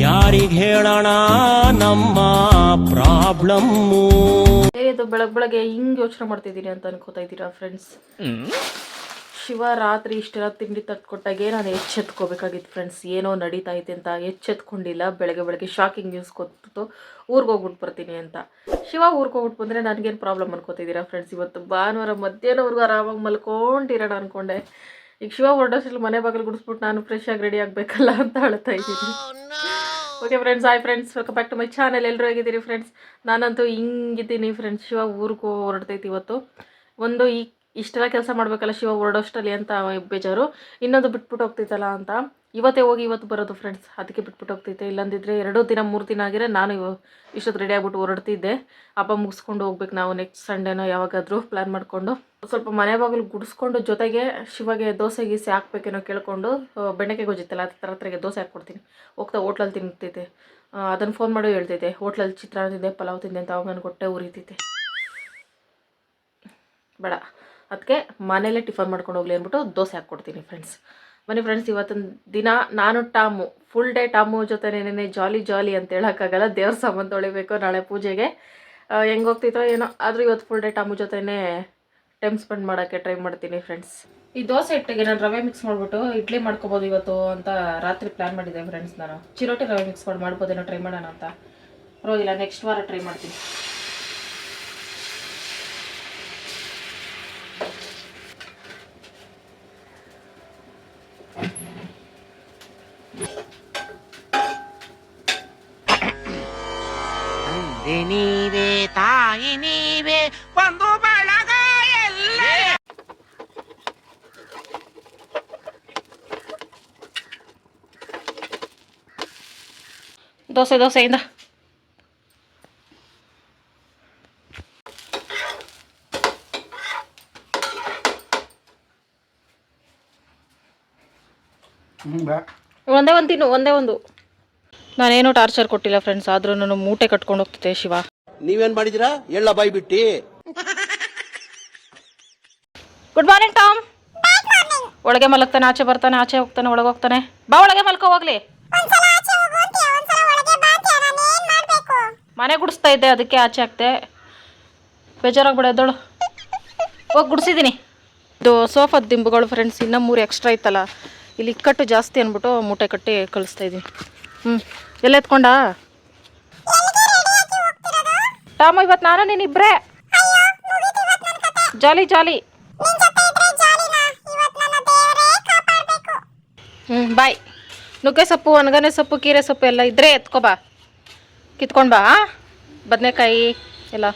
ಯಾರಿಗ್ ಹೇಳೋಣ ನಮ್ಮ ಪ್ರಾಬ್ಲಮ್ಮು? ಇದು ಬೆಳಗ್ಗೆ ಬೆಳಗ್ಗೆ ಹಿಂಗೆ ಯೋಚನೆ ಮಾಡ್ತಿದ್ದೀನಿ ಅಂತ ಅನ್ಕೋತಾ ಇದ್ದೀರಾ ಫ್ರೆಂಡ್ಸ್ ಶಿವ ರಾತ್ರಿ ಇಷ್ಟೆಲ್ಲ ತಿಂಡಿ ತಟ್ಕೊಟ್ಟಾಗೆ ನಾನು ಎಚ್ಚೆತ್ಕೋಬೇಕಾಗಿತ್ತು ಫ್ರೆಂಡ್ಸ್ ಏನೋ ನಡೀತಾ ಐತೆ ಅಂತ ಎಚ್ಚೆತ್ಕೊಂಡಿಲ್ಲ. ಬೆಳಗ್ಗೆ ಬೆಳಗ್ಗೆ ಶಾಕಿಂಗ್ ನ್ಯೂಸ್ ಕೊಟ್ಟು ಊರಿಗೆ ಹೋಗ್ಬಿಟ್ಟು ಬರ್ತೀನಿ ಅಂತ. ಶಿವ ಊರಿಗೆ ಹೋಗ್ಬಿಟ್ಟು ಬಂದರೆ ನನಗೇನು ಪ್ರಾಬ್ಲಮ್ ಅನ್ಕೋತಿದ್ದೀರಾ ಫ್ರೆಂಡ್ಸ್ ಇವತ್ತು ಭಾನುವಾರ ಮಧ್ಯಾಹ್ನವರೆಗೂ ಆರಾಮಾಗಿ ಮಲ್ಕೊಂಡಿರೋಣ ಅನ್ಕೊಂಡೆ. ಈಗ ಶಿವ ಹೊರಡೋಷ್ಟು ಮನೆ ಬಾಗಿಲು ಗುಡಿಸ್ಬಿಟ್ಟು ನಾನು ಫ್ರೆಶ್ ಆಗಿ ರೆಡಿ ಆಗಬೇಕಲ್ಲ ಅಂತ ಹೇಳ್ತಾ ಇದ್ದೀನಿ. Okay friends hi friends welcome back to my channel ಎಲ್ಲರೂ ಹೇಗಿದ್ದೀರಿ ಫ್ರೆಂಡ್ಸ್ ನಾನಂತೂ ಹಿಂಗಿದ್ದೀನಿ ಫ್ರೆಂಡ್ಸ್ ಶಿವ ಊರಿಗೂ ಹೊರಡ್ತೈತಿ ಇವತ್ತು. ಒಂದು ಈ ಇಷ್ಟೆಲ್ಲ ಕೆಲಸ ಮಾಡಬೇಕಲ್ಲ ಶಿವ ಹೊರಡೋಷ್ಟಲ್ಲಿ ಅಂತ ಬೇಜಾರು. ಇನ್ನೊಂದು ಬಿಟ್ಬಿಟ್ಟು ಹೋಗ್ತೈತಲ್ಲ ಅಂತ. ಇವತ್ತೇ ಹೋಗಿ ಇವತ್ತು ಬರೋದು ಫ್ರೆಂಡ್ಸ್ ಅದಕ್ಕೆ ಬಿಟ್ಬಿಟ್ಟು ಹೋಗ್ತೈತೆ ಇಲ್ಲಂದಿದ್ರೆ ಎರಡೂ ದಿನ, ಮೂರು ದಿನ ಆಗಿರೋ ನಾನು ಇಷ್ಟೊತ್ತು ರೆಡಿ ಆಗಿಬಿಟ್ಟು ಹೊರಡ್ತಿದ್ದೆ. ಹಬ್ಬ ಮುಗಿಸ್ಕೊಂಡು ಹೋಗ್ಬೇಕು ನಾವು ನೆಕ್ಸ್ಟ್ ಸಂಡೇನೋ ಯಾವಾಗಾದರೂ ಪ್ಲ್ಯಾನ್ ಮಾಡಿಕೊಂಡು. ಸ್ವಲ್ಪ ಮನೆ ಬಾಗಿಲು ಗುಡಿಸ್ಕೊಂಡು ಜೊತೆಗೆ ಶಿವಗೆ ದೋಸೆ, ಗೀಸೆ ಹಾಕ್ಬೇಕೇನೋ ಕೇಳಿಕೊಂಡು ಬೆಂಡೆಕಾಯಿ ಗೊಜ್ಜಿತ್ತಲ್ಲ ಅದ್ರ ಹತ್ರಗೆ ದೋಸೆ ಹಾಕ್ಕೊಡ್ತೀನಿ. ಹೋಗ್ತಾ ಹೋಟ್ಲಲ್ಲಿ ತಿಂತೈತೆ ಅದನ್ನು ಫೋನ್ ಮಾಡೋ ಹೇಳ್ತೈತೆ ಹೋಟ್ಲಲ್ಲಿ ಚಿತ್ರಾನ್ನ ತಿಂದೆ, ಪಲಾವ್ ತಿಂದೆ ಅಂತ ಅವಾಗ ನನಗೆ ಹೊಟ್ಟೆ ಉರಿತೈತೆ ಬೇಡ. ಅದಕ್ಕೆ ಮನೇಲೇ ಟಿಫನ್ ಮಾಡ್ಕೊಂಡು ಹೋಗ್ಲಿ ಅಂದ್ಬಿಟ್ಟು ದೋಸೆ ಹಾಕ್ಕೊಡ್ತೀನಿ ಫ್ರೆಂಡ್ಸ್ ಬನ್ನಿ ಫ್ರೆಂಡ್ಸ್ ಇವತ್ತಿನ ದಿನ ನಾನು ಟಾಮು ಫುಲ್ ಡೇ ಟಾಮು ಜೊತೆ ನೆನೆ ಜಾಲಿ ಜಾಲಿ ಅಂತ ಹೇಳೋಕ್ಕಾಗಲ್ಲ, ದೇವ್ರ ಸಾಮಾನು ತೊಳಿಬೇಕು ನಾಳೆ ಪೂಜೆಗೆ. ಹೆಂಗೆ ಹೆಂಗ್ ಹೋಗ್ತಿತ್ತೋ ಏನೋ, ಆದರೂ ಇವತ್ತು ಫುಲ್ ಡೇ ಟಾಮು ಜೊತೆನೇ ಟೈಮ್ ಸ್ಪೆಂಡ್ ಮಾಡೋಕ್ಕೆ ಟ್ರೈ ಮಾಡ್ತೀನಿ ಫ್ರೆಂಡ್ಸ್ ಈ ದೋಸೆ ಹಿಟ್ಟಿಗೆ ನಾನು ರವೆ ಮಿಕ್ಸ್ ಮಾಡಿಬಿಟ್ಟು ಇಡ್ಲಿ ಮಾಡ್ಕೋಬೋದು ಇವತ್ತು ಅಂತ ರಾತ್ರಿ ಪ್ಲ್ಯಾನ್ ಮಾಡಿದ್ದೆ ಫ್ರೆಂಡ್ಸ್ ನಾನು. ಚಿರೋಟಿ ರವೆ ಮಿಕ್ಸ್ ಮಾಡಿ ಮಾಡ್ಬೋದೇನೋ ಟ್ರೈ ಮಾಡೋಣ ಅಂತ. ಪರವಾಗಿಲ್ಲ ನೆಕ್ಸ್ಟ್ ವಾರ ಟ್ರೈ ಮಾಡ್ತೀನಿ. ದೋಸೆ ದೋಸೆಯಿಂದ ಒಂದೇ ಒಂದು ತಿನ್ನು ಒಂದೇ ಒಂದು. ನಾನೇನು ಟಾರ್ಚರ್ ಕೊಟ್ಟಿಲ್ಲ ಫ್ರೆಂಡ್ಸ್ ಆದ್ರೂ ನಾನು ಮೂಟೆ ಕಟ್ಕೊಂಡು ಹೋಗ್ತಿದ್ದೆ ಶಿವ. ನೀವೇನ್ ಮಾಡಿದಿರಾ ಎಲ್ಲ ಬಾಯ್ ಬಿಟ್ಟಿ. ಗುಡ್ ಮಾರ್ನಿಂಗ್ ಟಾಮ್ ಒಳಗೆ ಮಲಗ್ತಾನೆ ಆಚೆ ಬರ್ತಾನೆ ಆಚೆ ಹೋಗ್ತಾನೆ ಒಳಗೆ ಹೋಗ್ತಾನೆ. ಬಾ ಒಳಗೆ ಮಲ್ಕೋ ಹೋಗ್ಲಿ. ಮನೆ ಗುಡಿಸ್ತಾ ಇದ್ದೆ ಅದಕ್ಕೆ ಆಚೆ ಹಾಕ್ತೆ ಬೇಜಾರಾಗ್ಬಿಡ ಎದ್ದೋಳು. ಹೋಗಿ ಗುಡಿಸಿದ್ದೀನಿ ಇದು ಸೋಫಾದ ದಿಂಬುಗಳು ಫ್ರೆಂಡ್ಸ್ ಇನ್ನೂ ಮೂರು ಎಕ್ಸ್ಟ್ರಾ ಇತ್ತಲ್ಲ ಇಲ್ಲಿ ಇಕ್ಕಟ್ಟು ಜಾಸ್ತಿ ಅಂದ್ಬಿಟ್ಟು ಮೂಟೆ ಕಟ್ಟಿ ಕಳಿಸ್ತಾ ಇದ್ದೀನಿ. ಹ್ಞೂ ಎಲ್ಲ ಎತ್ಕೊಂಡ? ಟಾಮ ಇವತ್ತು ನಾನು ನೀನು ಇಬ್ಬರೇ ಜಾಲಿ ಜಾಲಿ. ಹ್ಞೂ ಬಾಯ್. ನುಗ್ಗೆ ಸೊಪ್ಪು ಒಣಗನೆ ಸೊಪ್ಪು ಕೀರೆ ಸೊಪ್ಪು ಎಲ್ಲ ಇದ್ರೆ ಎತ್ಕೊ ಬಾ. ಕಿತ್ಕೊಂಡು ಬಾ ಬದನೆಕಾಯಿ ಎಲ್ಲ.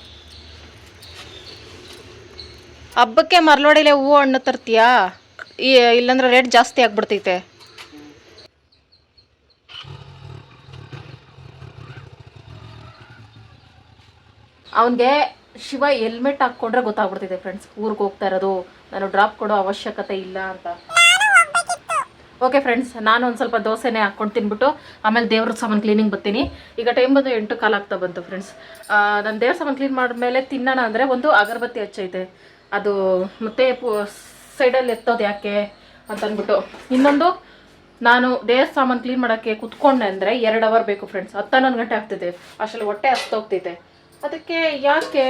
ಹಬ್ಬಕ್ಕೆ ಮರಳೋಡಿಲೆ ಹೂವು ಹಣ್ಣು ತರ್ತೀಯಾ? ಇಲ್ಲಂದ್ರೆ ರೇಟ್ ಜಾಸ್ತಿ ಆಗ್ಬಿಡ್ತೈತೆ. ಅವನಿಗೆ ಶಿವ ಹೆಲ್ಮೆಟ್ ಹಾಕ್ಕೊಂಡ್ರೆ ಗೊತ್ತಾಗ್ಬಿಡ್ತಿದೆ ಫ್ರೆಂಡ್ಸ್ ಊರಿಗೆ ಹೋಗ್ತಾ ಇರೋದು, ನಾನು ಡ್ರಾಪ್ ಕೊಡೋ ಅವಶ್ಯಕತೆ ಇಲ್ಲ ಅಂತ. ಓಕೆ ಫ್ರೆಂಡ್ಸ್ ನಾನು ಒಂದು ಸ್ವಲ್ಪ ದೋಸೆನೇ ಹಾಕ್ಕೊಂಡು ತಿನ್ಬಿಟ್ಟು ಆಮೇಲೆ ದೇವ್ರ ಸಾಮಾನು ಕ್ಲೀನಿಂಗ್ ಬರ್ತೀನಿ. ಈಗ ಟೈಮ್ ಬಂದು ಎಂಟು ಕಾಲು ಆಗ್ತಾ ಬಂತು ಫ್ರೆಂಡ್ಸ್ ನಾನು ದೇವ್ರ ಸಾಮಾನು ಕ್ಲೀನ್ ಮಾಡಿದ್ಮೇಲೆ ತಿನ್ನೋಣ ಅಂದರೆ ಒಂದು ಅಗರಬತ್ತಿ ಹಚ್ಚೈತೆ. ಅದು ಮತ್ತೆ ಸೈಡಲ್ಲಿ ಎತ್ತೋದು ಯಾಕೆ ಅಂತ ಅಂದ್ಬಿಟ್ಟು. ಇನ್ನೊಂದು, ನಾನು ದೇವ್ರ ಸಾಮಾನು ಕ್ಲೀನ್ ಮಾಡೋಕ್ಕೆ ಕುತ್ಕೊಂಡೆ ಅಂದರೆ ಎರಡು ಅವರ್ ಬೇಕು ಫ್ರೆಂಡ್ಸ್ ಹತ್ತು ಹನ್ನೊಂದು ಗಂಟೆ ಆಗ್ತಿದೆ. ಅಷ್ಟರಲ್ಲಿ ಹೊಟ್ಟೆ ಹತ್ತೋಗ್ತೈತೆ ಅದಕ್ಕೆ ಯಾಕೆ?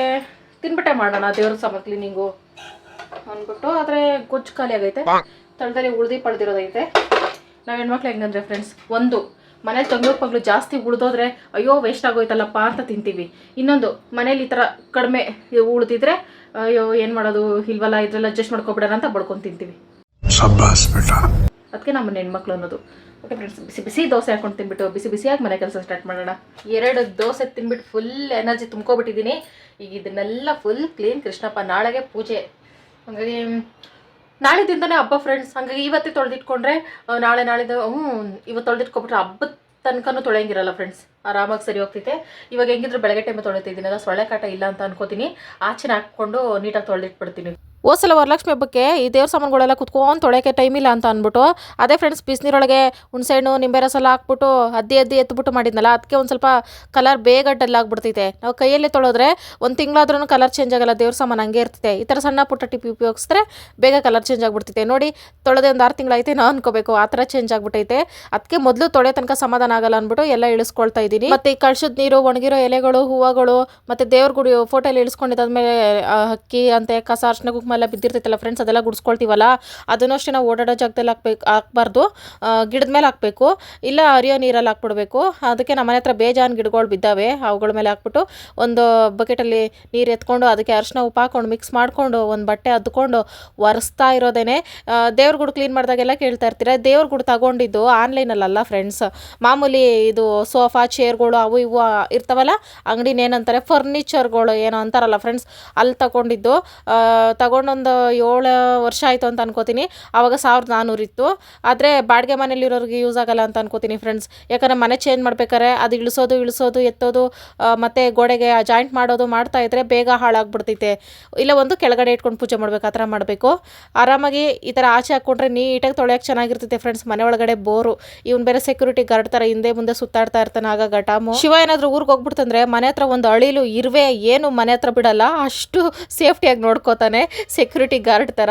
ತಿನ್ಬಿಟ್ಟೆ ಮಾಡೋಣ ದೇವ್ರ ಸಾಮಾನು ಕ್ಲೀನಿಂಗು ಅಂದ್ಬಿಟ್ಟು. ಆದರೆ ಗೊಜ್ಜು ಖಾಲಿ ಆಗೈತೆ. ತಳದಲ್ಲಿ ಉಳ್ದಿ ಪಡೆದಿರೋದೈತೆ. ನಾವು ಹೆಣ್ಮಕ್ಳು ಹೆಂಗಂದ್ರೆ ಫ್ರೆಂಡ್ಸ್ ಒಂದು ಮನೆ ತಂಗ್ಳು ಪಗ್ಲು ಜಾಸ್ತಿ ಉಳ್ದೋದ್ರೆ ಅಯ್ಯೋ ವೇಸ್ಟ್ ಆಗೋಯ್ತಲ್ಲಪ್ಪ ಅಂತ ತಿಂತೀವಿ. ಇನ್ನೊಂದು ಮನೇಲಿ ಈ ಥರ ಕಡಿಮೆ ಉಳ್ದಿದ್ರೆ ಅಯ್ಯೋ ಏನು ಮಾಡೋದು ಇಲ್ವಲ್ಲ ಇದ್ರೆಲ್ಲ ಅಡ್ಜಸ್ಟ್ ಮಾಡ್ಕೊಬಿಡೋಣ ಅಂತ ಬಡ್ಕೊಂಡು ತಿಂತೀವಿ. ಅದಕ್ಕೆ ನಮ್ಮ ಹೆಣ್ಮಕ್ಳು ಅನ್ನೋದು. ಓಕೆ ಫ್ರೆಂಡ್ಸ್ ಬಿಸಿ ಬಿಸಿ ದೋಸೆ ಹಾಕೊಂಡು ತಿನ್ಬಿಟ್ಟು ಬಿಸಿ ಬಿಸಿಯಾಗಿ ಮನೆ ಕೆಲಸ ಸ್ಟಾರ್ಟ್ ಮಾಡೋಣ. ಎರಡು ದೋಸೆ ತಿನ್ಬಿಟ್ಟು ಫುಲ್ ಎನರ್ಜಿ ತುಂಬ್ಕೊಬಿಟ್ಟಿದ್ದೀನಿ. ಈಗ ಇದನ್ನೆಲ್ಲ ಫುಲ್ ಕ್ಲೀನ್ ಕೃಷ್ಣಪ್ಪ ನಾಳೆಗೆ ಪೂಜೆ. ಹಾಗಾಗಿ ನಾಳೆದಿಂದನೇ ಹಬ್ಬ ಫ್ರೆಂಡ್ಸ್ ಹಂಗಾಗಿ ಇವತ್ತೇ ತೊಳೆದಿಟ್ಕೊಂಡ್ರೆ ನಾಳೆ ನಾಳೆದು ಹ್ಞೂ ಇವತ್ತು ತೊಳೆದಿಟ್ಕೊಬಿಟ್ರೆ ಹಬ್ಬದ ತನಕನೂ ತೊಳೆಯಂಗಿರಲ್ಲ ಫ್ರೆಂಡ್ಸ್ ಆರಾಮಾಗಿ ಸರಿ ಹೋಗ್ತೈತೆ. ಇವಾಗ ಹೆಂಗಿದ್ರು ಬೆಳಗ್ಗೆ ಟೈಮ್ ತೊಳಿತಿದ್ದೀನಲ್ಲ ಸೊಳ್ಳೆ ಕಾಟ ಇಲ್ಲ ಅಂತ ಅನ್ಕೋತೀನಿ. ಆಚೆ ಹಾಕ್ಕೊಂಡು ನೀಟಾಗಿ ತೊಳೆದಿಟ್ಬಿಡ್ತೀನಿ. ಹೋಸಲ ವರಲಕ್ಷ್ಮಿ ಹಬ್ಬಕ್ಕೆ ಈ ದೇವ್ರ ಸಾಮಾನುಗಳೆಲ್ಲ ಕುತ್ಕೊಂಡು ತೊಳೆಯೋಕ್ಕೆ ಟೈಮ್ ಇಲ್ಲ ಅಂತ ಅಂದ್ಬಿಟ್ಟು, ಅದೇ ಫ್ರೆಂಡ್ಸ್ ಬಿಸಿನೀರೊಳಗೆ ಹುಣಸೆಹಣ್ಣು ನಿಂಬೆ ರಸ ಎಲ್ಲ ಹಾಕ್ಬಿಟ್ಟು ಅದ್ದಿ ಅದ್ದಿ ಎತ್ಬಿಟ್ಟು ಮಾಡಿದ್ನಲ್ಲ ಅದಕ್ಕೆ ಒಂದು ಸ್ವಲ್ಪ ಕಲರ್ ಬೇಗ ಡಲ್ ಆಗ್ಬಿಡ್ತೈತೆ. ನಾವು ಕೈಯಲ್ಲಿ ತೊಳೆದ್ರೆ ಒಂದು ತಿಂಗಳಾದ್ರೂ ಕಲರ್ ಚೇಂಜ್ ಆಗಲ್ಲ, ದೇವ್ರ ಸಾಮಾನು ಹಂಗೆ ಇರ್ತೈತೆ. ಈ ಥರ ಸಣ್ಣ ಪುಟ್ಟ ಟಿಪ್ ಉಪಯೋಗಿಸಿದ್ರೆ ಬೇಗ ಕಲರ್ ಚೇಂಜ್ ಆಗ್ಬಿಡ್ತೈತೆ. ನೋಡಿ, ತೊಳೆದೆ ಒಂದು ಆರು ತಿಂಗಳೈತೆ ನಾವು ಅನ್ಕೋಬೇಕು, ಆ ಥರ ಚೇಂಜ್ ಆಗ್ಬಿಟ್ಟೈತೆ. ಅದಕ್ಕೆ ಮೊದಲು ತೊಳೆ ತನಕ ಸಮಾಧಾನ ಆಗಲ್ಲ ಅಂದ್ಬಿಟ್ಟು ಎಲ್ಲ ಇಳಿಸ್ಕೊಳ್ತಾ ಇದ್ದೀನಿ. ಮತ್ತೆ ಈ ಕಳ್ಸದ ನೀರು, ಒಣಗಿರೋ ಎಲೆಗಳು, ಹೂವುಗಳು, ಮತ್ತೆ ದೇವ್ರ ಗುಡಿ ಫೋಟೋಲಿ ಇಳಿಸ್ಕೊಂಡಿದ್ದಾದ್ಮೇಲೆ ಅಕ್ಕಿ, ಅಂತೆ, ಕಸ ಅರ್ಶನ ಕುಂಕುಮ ಎಲ್ಲ ಬಿದ್ದಿರ್ತೈತಲ್ಲ ಫ್ರೆಂಡ್ಸ್ ಅದೆಲ್ಲ ಗುಡಿಸ್ಕೊಳ್ತೀವಲ್ಲ? ಅದನ್ನು ಅಷ್ಟೇ ನಾವು ಓಡಾಡೋ ಜಾಗದಲ್ಲಿ ಹಾಕ್ಬೇಕು, ಹಾಕ್ಬಾರ್ದು. ಗಿಡದ ಮೇಲೆ ಹಾಕಬೇಕು. ಇಲ್ಲ ಹರಿಯೋ ನೀರಲ್ಲಿ ಹಾಕ್ಬಿಡ್ಬೇಕು. ಅದಕ್ಕೆ ನಮ್ಮ ಮನೆ ಹತ್ರ ಬೇಜಾನ್ ಗಿಡಗಳು ಬಿದ್ದಾವೆ. ಅವುಗಳ ಮೇಲೆ ಹಾಕ್ಬಿಟ್ಟು ಒಂದು ಬಕೆಟಲ್ಲಿ ನೀರು ಎತ್ಕೊಂಡು ಅದಕ್ಕೆ ಅರಿಶಿನ ಉಪ್ಪು ಹಾಕೊಂಡು ಮಿಕ್ಸ್ ಮಾಡಿಕೊಂಡು ಒಂದು ಬಟ್ಟೆ ಅದ್ಕೊಂಡು ಒರೆಸ್ತಾ ಇರೋದೇನೆ. ದೇವ್ರ ಗುಡ್ ಕ್ಲೀನ್ ಮಾಡಿದಾಗೆಲ್ಲ ಕೇಳ್ತಾ ಇರ್ತೀರ. ದೇವ್ರ ಗುಡ್ ತಗೊಂಡಿದ್ದು ಆನ್ಲೈನಲ್ಲ ಫ್ರೆಂಡ್ಸ್ ಮಾಮೂಲಿ ಇದು ಸೋಫಾ, ಚೇರ್ಗಳು ಅವು ಇವು ಇರ್ತಾವಲ್ಲ? ಅಂಗಡಿನ ಏನಂತಾರೆ ಫರ್ನಿಚರ್ಗಳು ಏನೋ ಅಂತಾರಲ್ಲ ಫ್ರೆಂಡ್ಸ್ ಅಲ್ಲಿ ತಗೊಂಡಿದ್ದು. ತಗೊಂಡೊಂದು ಏಳು ವರ್ಷ ಆಯಿತು ಅಂತ ಅನ್ಕೋತೀನಿ. ಆವಾಗ ಸಾವಿರದ ನಾನ್ನೂರು ಇತ್ತು. ಆದರೆ ಬಾಡಿಗೆ ಮನೇಲಿರೋರಿಗೆ ಯೂಸ್ ಆಗಲ್ಲ ಅಂತ ಅನ್ಕೋತೀನಿ ಫ್ರೆಂಡ್ಸ್ ಯಾಕಂದರೆ ಮನೆ ಚೇಂಜ್ ಮಾಡ್ಬೇಕಾದ್ರೆ ಅದು ಇಳಿಸೋದು ಇಳಿಸೋದು, ಎತ್ತೋದು ಮತ್ತು ಮತ್ತೆ ಗೋಡೆಗೆ ಜಾಯಿಂಟ್ ಮಾಡೋದು ಮಾಡ್ತಾ ಇದ್ದರೆ ಬೇಗ ಹಾಳಾಗ್ಬಿಡ್ತೈತೆ. ಇಲ್ಲ ಒಂದು ಕೆಳಗಡೆ ಇಟ್ಕೊಂಡು ಪೂಜೆ ಮಾಡಬೇಕು, ಆ ಥರ ಮಾಡಬೇಕು. ಆರಾಮಾಗಿ ಈ ಥರ ಆಚೆ ಹಾಕ್ಕೊಂಡ್ರೆ ನೀಟಾಗಿ ತೊಳೆಯೋಕೆ ಚೆನ್ನಾಗಿರ್ತೈತೆ ಫ್ರೆಂಡ್ಸ್ ಮನೆ ಒಳಗಡೆ ಬೋರು ಇವ್ನು ಬೇರೆ ಸೆಕ್ಯೂರಿಟಿ ಗಾರ್ಡ್ ಥರ ಹಿಂದೆ ಮುಂದೆ ಸುತ್ತಾಡ್ತಾ ಇರ್ತಾನೆ ಆಗ ಘಟಾಮು. ಶಿವ ಏನಾದರೂ ಊರಿಗೆ ಹೋಗ್ಬಿಡ್ತಂದ್ರೆ ಮನೆ ಹತ್ರ ಒಂದು ಅಳಿಲು ಇರುವೆ ಏನು ಮನೆ ಹತ್ರ ಬಿಡಲ್ಲ, ಅಷ್ಟು ಸೇಫ್ಟಿಯಾಗಿ ನೋಡ್ಕೋತಾನೆ. ಸೆಕ್ಯೂರಿಟಿ ಗಾರ್ಡ್ ಥರ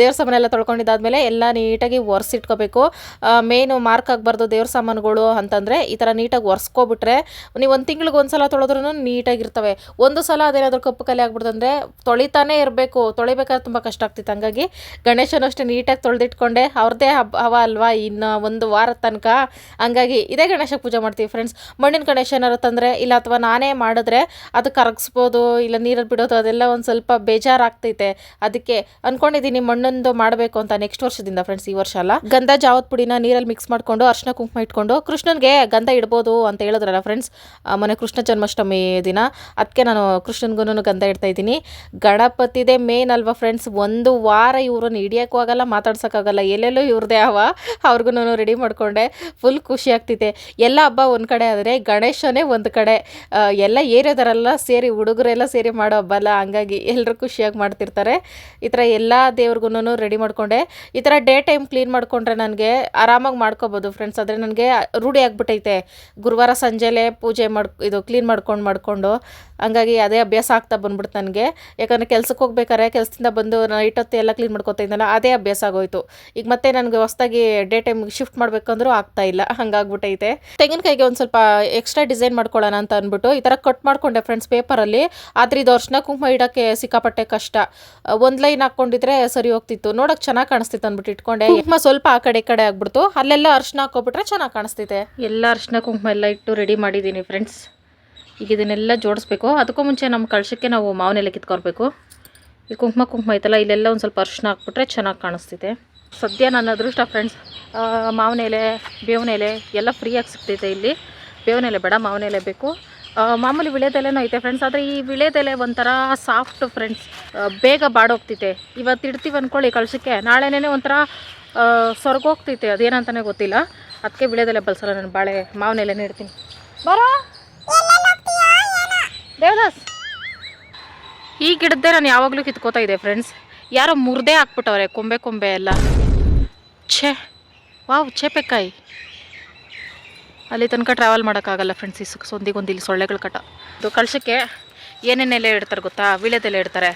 ದೇವ್ರ ಸಾಮಾನೆಲ್ಲ ತೊಳ್ಕೊಂಡಿದ್ದಾದ್ಮೇಲೆ ಎಲ್ಲ ನೀಟಾಗಿ ಒರೆಸಿಟ್ಕೋಬೇಕು. ಮೇನು ಮಾರ್ಕ್ ಆಗಬಾರ್ದು ದೇವ್ರ ಸಾಮಾನುಗಳು ಅಂತಂದರೆ ಈ ಥರ ನೀಟಾಗಿ ಒರೆಸ್ಕೊಬಿಟ್ರೆ ನೀವು ಒಂದು ತಿಂಗ್ಳಿಗೆ ಒಂದು ಸಲ ತೊಳೆದ್ರೂ ನೀಟಾಗಿರ್ತವೆ. ಒಂದು ಸಲ ಅದೇನಾದರೂ ಕಪ್ಪು ಕಲೆ ಆಗ್ಬಿಡ್ತಂದ್ರೆ ತೊಳಿತಾನೇ ಇರಬೇಕು. ತೊಳಿಬೇಕಾದ್ರೆ ತುಂಬ ಕಷ್ಟ ಆಗ್ತಿತ್ತು. ಹಂಗಾಗಿ ಗಣೇಶನ ಅಷ್ಟೇ ನೀಟಾಗಿ ತೊಳೆದಿಟ್ಕೊಂಡೆ. ಅವ್ರದ್ದೇ ಹಬ್ಬ ಹವ ಅಲ್ವಾ ಇನ್ನು ಒಂದು ವಾರದ ತನಕ. ಹಂಗಾಗಿ ಇದೇ ಗಣೇಶ ಪೂಜೆ ಮಾಡ್ತೀವಿ ಫ್ರೆಂಡ್ಸ್ ಮಣ್ಣಿನ ಗಣೇಶ ಏನಾರು ತಂದರೆ ಇಲ್ಲ ಅಥವಾ ನಾನೇ ಮಾಡಿದ್ರೆ ಅದು ಕರಗಿಸ್ಬೋದು, ಇಲ್ಲ ನೀರಲ್ಲಿ ಬಿಡೋದು ಅದೆಲ್ಲ ಒಂದು ಸ್ವಲ್ಪ ಬೇಜಾರಾಗ್ತೈತೆ. ಅದಕ್ಕೆ ಅನ್ಕೊಂಡಿದ್ದೀನಿ ಮಣ್ಣೊಂದು ಮಾಡಬೇಕು ಅಂತ ನೆಕ್ಸ್ಟ್ ವರ್ಷದಿಂದ ಫ್ರೆಂಡ್ಸ್ ಈ ವರ್ಷ ಅಲ್ಲ. ಗಂಧ ಜಾವತ್ ಪುಡಿನ ನೀರಲ್ಲಿ ಮಿಕ್ಸ್ ಮಾಡಿಕೊಂಡು ಅರ್ಶಿನ ಕುಂಕುಮ ಇಟ್ಕೊಂಡು ಕೃಷ್ಣನ್ಗೆ ಗಂಧ ಇಡ್ಬೋದು ಅಂತ ಹೇಳಿದ್ರಲ್ಲ ಫ್ರೆಂಡ್ಸ್ ಮೊನ್ನೆ ಕೃಷ್ಣ ಜನ್ಮಾಷ್ಟಮಿ ದಿನ. ಅದಕ್ಕೆ ನಾನು ಕೃಷ್ಣನ್ಗೂ ಗಂಧ ಇಡ್ತಾ ಇದ್ದೀನಿ. ಗಣಪತಿದೇ ಮೇನ್ ಅಲ್ವಾ ಫ್ರೆಂಡ್ಸ್ ಒಂದು ವಾರ ಇವ್ರನ್ನ ಹಿಡಿಯೋಕ್ಕೂ ಆಗಲ್ಲ, ಮಾತಾಡ್ಸೋಕ್ಕಾಗಲ್ಲ, ಎಲ್ಲೆಲ್ಲೂ ಇವ್ರದೇ ಅವ. ಅವ್ರಿಗೂ ರೆಡಿ ಮಾಡಿಕೊಂಡೆ. ಫುಲ್ ಖುಷಿ ಆಗ್ತಿದೆ ಎಲ್ಲ ಹಬ್ಬ ಒಂದು ಕಡೆ ಆದರೆ ಗಣೇಶನೇ ಒಂದು ಕಡೆ. ಎಲ್ಲ ಏರಿಯಾದವರೆಲ್ಲ ಸೇರಿ, ಹುಡುಗರೆಲ್ಲ ಸೇರಿ ಮಾಡೋ ಹಬ್ಬ ಅಲ್ಲ. ಹಂಗಾಗಿ ಎಲ್ಲರೂ ಖುಷಿಯಾಗಿ ಮಾಡ್ತಿರ್ತಾರೆ. ಈ ಥರ ಎಲ್ಲ ದೇವ್ರಿಗೂ ರೆಡಿ ಮಾಡಿಕೊಂಡೆ. ಈ ಥರ ಡೇ ಟೈಮ್ ಕ್ಲೀನ್ ಮಾಡಿಕೊಂಡ್ರೆ ನನಗೆ ಆರಾಮಾಗಿ ಮಾಡ್ಕೋಬೋದು ಫ್ರೆಂಡ್ಸ್ ಆದರೆ ನನಗೆ ರೂಢಿ ಆಗಿಬಿಟ್ಟೈತೆ ಗುರುವಾರ ಸಂಜೆಲೇ ಪೂಜೆ ಮಾಡಿ ಇದು ಕ್ಲೀನ್ ಮಾಡ್ಕೊಂಡು ಮಾಡಿಕೊಂಡು ಹಂಗಾಗಿ ಅದೇ ಅಭ್ಯಾಸ ಆಗ್ತಾ ಬಂದ್ಬಿಡ್ತು ನನಗೆ. ಯಾಕಂದರೆ ಕೆಲ್ಸಕ್ಕೆ ಹೋಗ್ಬೇಕಾರೆ ಕೆಲಸದಿಂದ ಬಂದು ನೈಟ್ ಹೊತ್ತು ಎಲ್ಲ ಕ್ಲೀನ್ ಮಾಡ್ಕೊತಾ ಇದ್ದಲ್ಲ ಅದೇ ಅಭ್ಯಾಸ ಆಗೋಯ್ತು. ಈಗ ಮತ್ತೆ ನನಗೆ ಹೊಸ್ದಾಗಿ ಡೇ ಟೈಮ್ಗೆ ಶಿಫ್ಟ್ ಮಾಡಬೇಕಂದ್ರೂ ಆಗ್ತಾ ಇಲ್ಲ, ಹಂಗಾಗ್ಬಿಟ್ಟೈತೆ. ತೆಂಗಿನಕಾಯಿಗೆ ಒಂದು ಸ್ವಲ್ಪ ಎಕ್ಸ್ಟ್ರಾ ಡಿಸೈನ್ ಮಾಡ್ಕೊಳ್ಳೋಣ ಅಂತ ಅಂದ್ಬಿಟ್ಟು ಈ ಥರ ಕಟ್ ಮಾಡ್ಕೊಂಡೆ ಫ್ರೆಂಡ್ಸ್ ಪೇಪರಲ್ಲಿ ಆದರೆ ಇದು ಅರ್ಶನ ಕುಂಕುಮ ಇಡೋಕ್ಕೆ ಸಿಕ್ಕಾಪಟ್ಟೆ ಕಷ್ಟ. ಒಂದು ಲೈನ್ ಹಾಕ್ಕೊಂಡಿದ್ರೆ ಸರಿ ಹೋಗ್ತಿತ್ತು. ನೋಡೋಕೆ ಚೆನ್ನಾಗಿ ಕಾಣಿಸ್ತಿತ್ತು ಅಂದ್ಬಿಟ್ಟು ಇಟ್ಕೊಂಡೆ. ಕುಂಕುಮ ಸ್ವಲ್ಪ ಆ ಕಡೆ ಈ ಕಡೆ ಆಗ್ಬಿಡ್ತು. ಅಲ್ಲೆಲ್ಲ ಅರ್ಶನ ಹಾಕೋಬಿಟ್ರೆ ಚೆನ್ನಾಗಿ ಕಾಣಿಸ್ತಿದೆ. ಎಲ್ಲ ಅರ್ಶನ ಕುಂಕುಮ ಎಲ್ಲ ಇಟ್ಟು ರೆಡಿ ಮಾಡಿದ್ದೀನಿ ಫ್ರೆಂಡ್ಸ್ ಈಗ ಇದನ್ನೆಲ್ಲ ಜೋಡಿಸ್ಬೇಕು. ಅದಕ್ಕೂ ಮುಂಚೆ ನಮ್ಮ ಕಳಶಕ್ಕೆ ನಾವು ಮಾವನೆಲ್ಲ ಕಿತ್ಕೊಳ್ಬೇಕು. ಈ ಕುಂಕುಮ ಕುಂಕುಮ ಐತಲ್ಲ, ಇಲ್ಲೆಲ್ಲ ಒಂದು ಸ್ವಲ್ಪ ಅರ್ಶಿನ ಹಾಕ್ಬಿಟ್ರೆ ಚೆನ್ನಾಗಿ ಕಾಣಿಸ್ತಿದೆ. ಸದ್ಯ ನನ್ನ ಅದೃಷ್ಟ ಫ್ರೆಂಡ್ಸ್ ಮಾವಿನ ಎಲೆ ಬೇವಿನ ಎಲೆ ಎಲ್ಲ ಫ್ರೀಯಾಗಿ ಸಿಗ್ತೈತೆ ಇಲ್ಲಿ. ಬೇವಿನ ಎಲೆ ಬೇಡ ಮಾವಿನ ಎಲೆ ಬೇಕು ಮಾಮೂಲಿ ವಿಳೆದೆಲೆನೂ ಐತೆ ಫ್ರೆಂಡ್ಸ್ ಆದರೆ ಈ ವಿಳೆದೆಲೆ ಒಂಥರ ಸಾಫ್ಟ್ ಫ್ರೆಂಡ್ಸ್ ಬೇಗ ಬಾಡೋಗ್ತೈತೆ ಇವತ್ತು ಇಡ್ತೀವಿ ಅಂದ್ಕೊಳ್ಳಿ ಕಳ್ಸಕ್ಕೆ ನಾಳೆನೇ ಒಂಥರ ಸೊರಗೋಗ್ತೈತೆ ಅದೇನಂತಲೇ ಗೊತ್ತಿಲ್ಲ. ಅದಕ್ಕೆ ವಿಳೆದೆಲೆ ಬಲ್ಸಲ್ಲ ನಾನು ಬಾಳೆ ಮಾವಿನ ಎಲೆನೇ ಇಡ್ತೀನಿ. ಬರೋ? ದೇವದಾಸ್! ಈ ಗಿಡದ್ದೇ ನಾನು ಯಾವಾಗಲೂ ಕಿತ್ಕೋತಾ ಇದ್ದೆ ಫ್ರೆಂಡ್ಸ್ ಯಾರೋ ಮುರ್ದೇ ಹಾಕ್ಬಿಟ್ಟವ್ರೆ, ಕೊಂಬೆ ಕೊಂಬೆ ಎಲ್ಲ. ಛೇ! ವಾವ್ ಚೇಪೆಕಾಯಿ ಅಲ್ಲಿ ತನಕ ಟ್ರಾವೆಲ್ ಮಾಡೋಕ್ಕಾಗಲ್ಲ ಫ್ರೆಂಡ್ಸ್ ಈ ಸೊಂದಿಗೊಂದು ಇಲ್ಲಿ ಸೊಳ್ಳೆಗಳ ಕಟ. ಇದು ಏನೇನು ಎಲೆ ಇಡ್ತಾರೆ ಗೊತ್ತಾ? ವೀಳ್ಯದೆಲೆ ಇಡ್ತಾರೆ.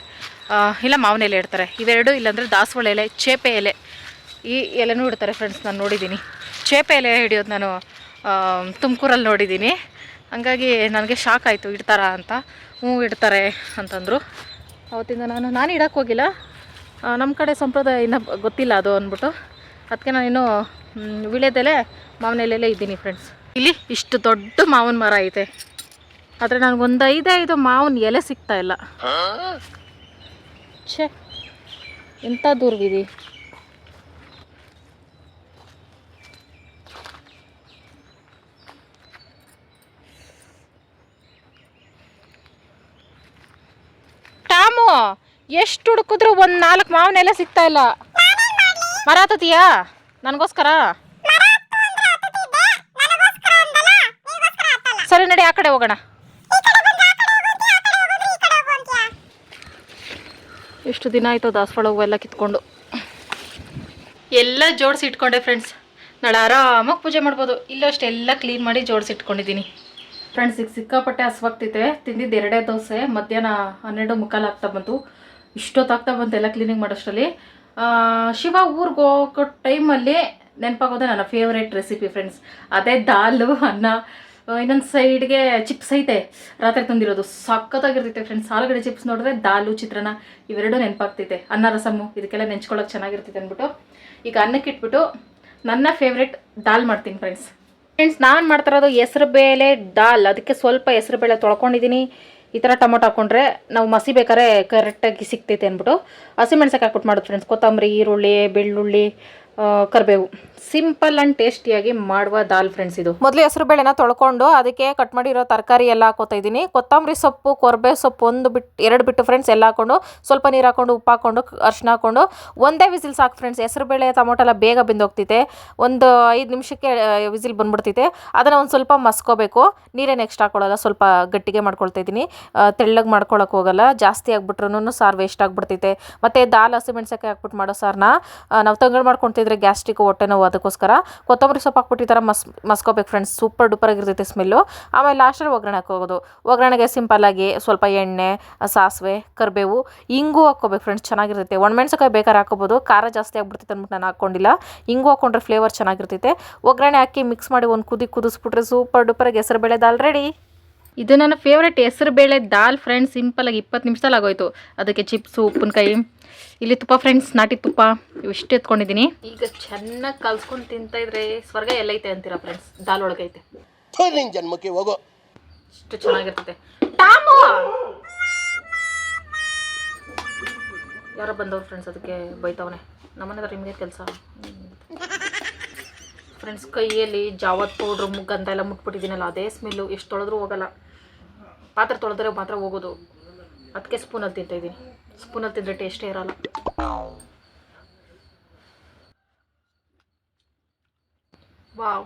ಇಲ್ಲ ಮಾವಿನ ಎಲೆ ಇಡ್ತಾರೆ. ಇವೆರಡು ಇಲ್ಲಾಂದರೆ ದಾಸವಾಳ ಎಲೆ ಚೇಪೆ ಎಲೆ. ಈ ಎಲೆನೂ ಇಡ್ತಾರೆ ಫ್ರೆಂಡ್ಸ್ ನಾನು ನೋಡಿದ್ದೀನಿ. ಚೇಪೆ ಎಲೆ ಹಿಡಿಯೋದು ನಾನು ತುಮಕೂರಲ್ಲಿ ನೋಡಿದ್ದೀನಿ. ಹಂಗಾಗಿ ನನಗೆ ಶಾಕ್ ಆಯಿತು, ಇಡ್ತಾರಾ ಅಂತ. ಹ್ಞೂ, ಇಡ್ತಾರೆ ಅಂತಂದರು. ಅವತ್ತಿಂದ ನಾನು ನಾನು ಇಡಕ್ಕೆ ಹೋಗಿಲ್ಲ. ನಮ್ಮ ಕಡೆ ಸಂಪ್ರದಾಯ ಇನ್ನೂ ಗೊತ್ತಿಲ್ಲ ಅದು ಅಂದ್ಬಿಟ್ಟು. ಅದಕ್ಕೆ ನಾನಿನ್ನು ವಿಳೆದೆಲೆ ಎಲೆಲೆ ಇದ್ದೀನಿ ಫ್ರೆಂಡ್ಸ್ ಇಲ್ಲಿ ಇಷ್ಟು ದೊಡ್ಡ ಮಾವಿನ ಮರ ಐತೆ. ಆದರೆ ನನಗೊಂದು ಐದೈದು ಮಾವಿನ ಎಲೆ ಸಿಗ್ತಾ ಇಲ್ಲ. ಛೇ ಎಂಥ ದೂರ್ವಿದಿ ಟಾಮು, ಎಷ್ಟು ಹುಡುಕಿದ್ರು ಒಂದು ನಾಲ್ಕು ಮಾವನೆಲ್ಲ ಸಿಗ್ತಾ ಇಲ್ಲ. ಮರ ಹತ್ತತೀಯಾ ನನಗೋಸ್ಕರ? ಸರಿ ನಡಿ, ಆ ಕಡೆ ಹೋಗೋಣ. ಎಷ್ಟು ದಿನ ಆಯಿತು ದಾಸವಾಳ ಹೂವೆಲ್ಲ ಕಿತ್ಕೊಂಡು? ಎಲ್ಲ ಜೋಡಿಸಿ ಇಟ್ಕೊಂಡೆ ಫ್ರೆಂಡ್ಸ್ ನಾಳೆ ಆರಾಮಾಗಿ ಪೂಜೆ ಮಾಡ್ಬೋದು. ಇಲ್ಲೋ ಅಷ್ಟೆಲ್ಲ ಕ್ಲೀನ್ ಮಾಡಿ ಜೋಡಿಸಿ ಇಟ್ಕೊಂಡಿದ್ದೀನಿ. ಫ್ರೆಂಡ್ಸ್ ಈಗ ಸಿಕ್ಕಾಪಟ್ಟೆ ಹಸುವಾಗ್ತಿದೆ. ತಿಂದಿದ್ದು ಎರಡೇ ದೋಸೆ, ಮಧ್ಯಾಹ್ನ ಹನ್ನೆರಡು ಮುಕ್ಕಾಲು ಆಗ್ತಾ ಬಂತು. ಇಷ್ಟೊತ್ತಾಗ್ತಾ ಬಂತು ಎಲ್ಲ ಕ್ಲೀನಿಂಗ್ ಮಾಡೋಷ್ಟರಲ್ಲಿ. ಶಿವ ಊರಿಗೆ ಹೋಗೋ ಟೈಮಲ್ಲಿ ನೆನಪಾಗೋದೆ ನನ್ನ ಫೇವ್ರೇಟ್ ರೆಸಿಪಿ ಫ್ರೆಂಡ್ಸ್ ಅದೇ ದಾಲು, ಅನ್ನ. ಇನ್ನೊಂದು ಸೈಡ್ಗೆ ಚಿಪ್ಸ್ ಐತೆ. ರಾತ್ರಿ ತಂದಿರೋದು ಸಖತ್ತಾಗಿರ್ತೈತೆ ಫ್ರೆಂಡ್ಸ್ ಆಲೂಗಡ್ಡೆ ಚಿಪ್ಸ್ ನೋಡಿದ್ರೆ ದಾಲು, ಚಿತ್ರಾನ್ನ ಇವೆರಡೂ ನೆನಪಾಗ್ತೈತೆ ಅನ್ನ ರಸಮ್ಮು ಇದಕ್ಕೆಲ್ಲ ನೆಂಚ್ಕೊಳ್ಳೋಕೆ ಚೆನ್ನಾಗಿರ್ತೈತೆ ಅಂದ್ಬಿಟ್ಟು. ಈಗ ಅನ್ನಕ್ಕೆ ಇಟ್ಬಿಟ್ಟು ನನ್ನ ಫೇವ್ರೆಟ್ ದಾಲ್ ಮಾಡ್ತೀನಿ ಫ್ರೆಂಡ್ಸ್ ಫ್ರೆಂಡ್ಸ್ ನಾನು ಮಾಡ್ತಿರೋದು ಹೆಸರು ಬೇಳೆ ದಾಲ್. ಅದಕ್ಕೆ ಸ್ವಲ್ಪ ಹೆಸರು ಬೇಳೆ ತೊಳ್ಕೊಂಡಿದ್ದೀನಿ. ಈ ಥರ ಟೊಮೊಟೊ ಹಾಕೊಂಡ್ರೆ ನಾವು ಮಸಿ ಬೇಕಾದ್ರೆ ಕರೆಕ್ಟಾಗಿ ಸಿಗ್ತೈತೆ ಅಂದ್ಬಿಟ್ಟು ಹಸಿಮೆಣ್ಸಕ್ಕೆ ಹಾಕ್ಬಿಟ್ಟು ಮಾಡೋದು ಫ್ರೆಂಡ್ಸ್ ಕೊತ್ತಂಬರಿ, ಈರುಳ್ಳಿ, ಬೆಳ್ಳುಳ್ಳಿ ಕರಿಬೇವು. ಸಿಂಪಲ್ ಅಂಡ್ ಟೇಸ್ಟಿಯಾಗಿ ಮಾಡುವ ದಾಲ್ ಫ್ರೆಂಡ್ಸ್ ಇದು. ಮೊದಲು ಹೆಸರು ಬೇಳೆನ ತೊಳ್ಕೊಂಡು ಅದಕ್ಕೆ ಕಟ್ ಮಾಡಿರೋ ತರಕಾರಿ ಎಲ್ಲ ಹಾಕೋತಾ ಇದ್ದೀನಿ. ಕೊತ್ತಂಬರಿ ಸೊಪ್ಪು, ಕೊರ್ಬೆ ಸೊಪ್ಪು ಒಂದು ಬಿಟ್ಟು ಎರಡು ಬಿಟ್ಟು ಫ್ರೆಂಡ್ಸ್ ಎಲ್ಲ ಹಾಕೊಂಡು ಸ್ವಲ್ಪ ನೀರು ಹಾಕೊಂಡು, ಉಪ್ಪು ಹಾಕೊಂಡು ಅರ್ಶಿನ ಹಾಕೊಂಡು ಒಂದೇ ವಿಸಿಲ್ ಸಾಕು ಫ್ರೆಂಡ್ಸ್ ಹೆಸರು ಬೇಳೆ, ಟೊಮೊಟೊ ಎಲ್ಲ ಬೇಗ ಬೆಂದೋಗ್ತೈತೆ ಒಂದು ಐದು ನಿಮಿಷಕ್ಕೆ ವಿಸಿಲ್ ಬಂದ್ಬಿಡ್ತೈತೆ ಅದನ್ನು ಒಂದು ಸ್ವಲ್ಪ ಮಸ್ಕೋಬೇಕು. ನೀರೇ ನೆಕ್ಸ್ಟ್ ಹಾಕೊಳ್ಳೋಲ್ಲ, ಸ್ವಲ್ಪ ಗಟ್ಟಿಗೆ ಮಾಡ್ಕೊಳ್ತಾ ಇದ್ದೀನಿ. ತೆಳ್ಳಗೆ ಮಾಡ್ಕೊಳಕ್ಕೆ ಹೋಗಲ್ಲ. ಜಾಸ್ತಿ ಆಗಿಬಿಟ್ರೂ ಸಾರು ವೇಸ್ಟ್ ಆಗಿಬಿಡ್ತೈತೆ ಮತ್ತು ದಾಲ್ ಹಸಿಮೆಣ್ಸಕ್ಕೆ ಹಾಕ್ಬಿಟ್ಟು ಮಾಡೋ ಸಾರನ್ನ ನಾವು ತಂಗಳು ಮಾಡ್ಕೊತಿದ್ರೆ ಗ್ಯಾಸ್ಟ್ರಿಕ್ ಹೊಟ್ಟೆ ನೋವು ಅದಕ್ಕೋಸ್ಕರ ಕೊತ್ತಂಬರಿ ಸೊಪ್ಪು ಹಾಕ್ಬಿಟ್ಟು ಈ ಥರ ಮಸ್, ಮಸ್ಕೋಬೇಕು ಫ್ರೆಂಡ್ಸ್ ಸೂಪರ್ ಡೂಪರ್ ಆಗಿರ್ತೈತೆ ಸ್ಮೆಲ್ಲು ಆಮೇಲೆ ಲಾಸ್ಟಲ್ಲಿ ಒಗ್ಗರಣೆ ಹಾಕೋದು ಒಗ್ಗರಣೆಗೆ ಸಿಂಪಲ್ಲಾಗಿ ಸ್ವಲ್ಪ ಎಣ್ಣೆ, ಸಾಸಿವೆ, ಕರಿಬೇವು, ಇಂಗು ಹಾಕ್ಕೋಬೇಕು ಫ್ರೆಂಡ್ಸ್ ಚೆನ್ನಾಗಿರ್ತೈತೆ. ಒಣಮೆಣ್ಸಕಾಯಿ ಬೇಕಾದ್ರೆ ಹಾಕೋಬೋದು ಖಾರ ಜಾಸ್ತಿ ಆಗ್ಬಿಡ್ತೈತೆ ಅಂದ್ಬಿಟ್ಟು ನಾನು ಹಾಕ್ಕೊಂಡಿಲ್ಲ. ಇಂಗು ಹಾಕ್ಕೊಂಡ್ರೆ ಫ್ಲೇವರ್ ಚೆನ್ನಾಗಿರ್ತೈತೆ. ಒಗ್ಗರಣೆ ಹಾಕಿ ಮಿಕ್ಸ್ ಮಾಡಿ ಒಂದು ಕುದಿ ಕುದಿಸ್ಬಿಟ್ರೆ ಸೂಪರ್ ಡೂಪರಾಗಿ ಹೆಸರು ಬೇಳೆ ಆಲ್ರೆಡಿ ರೆಡಿ ಇದು ನನ್ನ ಫೇವ್ರೆಟ್ ಹೆಸರು ಬೇಳೆ ದಾಲ್ ಫ್ರೆಂಡ್ಸ್ ಸಿಂಪಲಾಗಿ ಇಪ್ಪತ್ತು ನಿಮಿಷದಲ್ಲಿ ಆಗೋಯ್ತು. ಅದಕ್ಕೆ ಚಿಪ್ಸು ಉಪ್ಪಿನಕಾಯಿ. ಇಲ್ಲಿ ತುಪ್ಪ ಫ್ರೆಂಡ್ಸ್ ನಾಟಿ ತುಪ್ಪ. ಇವಿಷ್ಟು ಎತ್ಕೊಂಡಿದ್ದೀನಿ. ಈಗ ಚೆನ್ನಾಗಿ ಕಲ್ಸ್ಕೊಂಡು ತಿಂತಾ ಇದ್ರೆ ಸ್ವರ್ಗ ಎಲ್ಲೈತೆ ಅಂತೀರಾ ಫ್ರೆಂಡ್ಸ್ ದಾಲ್ ಒಳಗೈತೆ. ಜನ್ಮಕ್ಕೆ ಹೋಗೋ. ಇಷ್ಟು ಚೆನ್ನಾಗಿರ್ತದೆ. ಟಾಮು! ಯಾರೋ ಬಂದವ್ರು ಫ್ರೆಂಡ್ಸ್ ಅದಕ್ಕೆ ಬೈತವನೆ. ನಮ್ಮನೆ ನಿಮಗೆ ಕೆಲಸ? ಫ್ರೆಂಡ್ಸ್ ಕೈಯಲ್ಲಿ ಜಾವತ್ ಪೌಡ್ರು ಮುಗ್ಗಂತ ಎಲ್ಲ ಮುಟ್ಬಿಟ್ಟಿದ್ದೀನಲ್ಲ ಅದೇ ಸ್ಮೆಲ್ಲು ಎಷ್ಟು ತೊಳೆದ್ರೂ ಹೋಗಲ್ಲ. ಪಾತ್ರೆ ತೊಳೆದ್ರೆ ಮಾತ್ರ ಹೋಗೋದು. ಅದಕ್ಕೆ ಸ್ಪೂನಲ್ಲಿ ತಿಂತ ಇದ್ದೀನಿ. ಸ್ಪೂನಲ್ಲಿ ತಿಂದರೆ ಟೇಸ್ಟೇ ಇರಲ್ಲ. ವಾವ್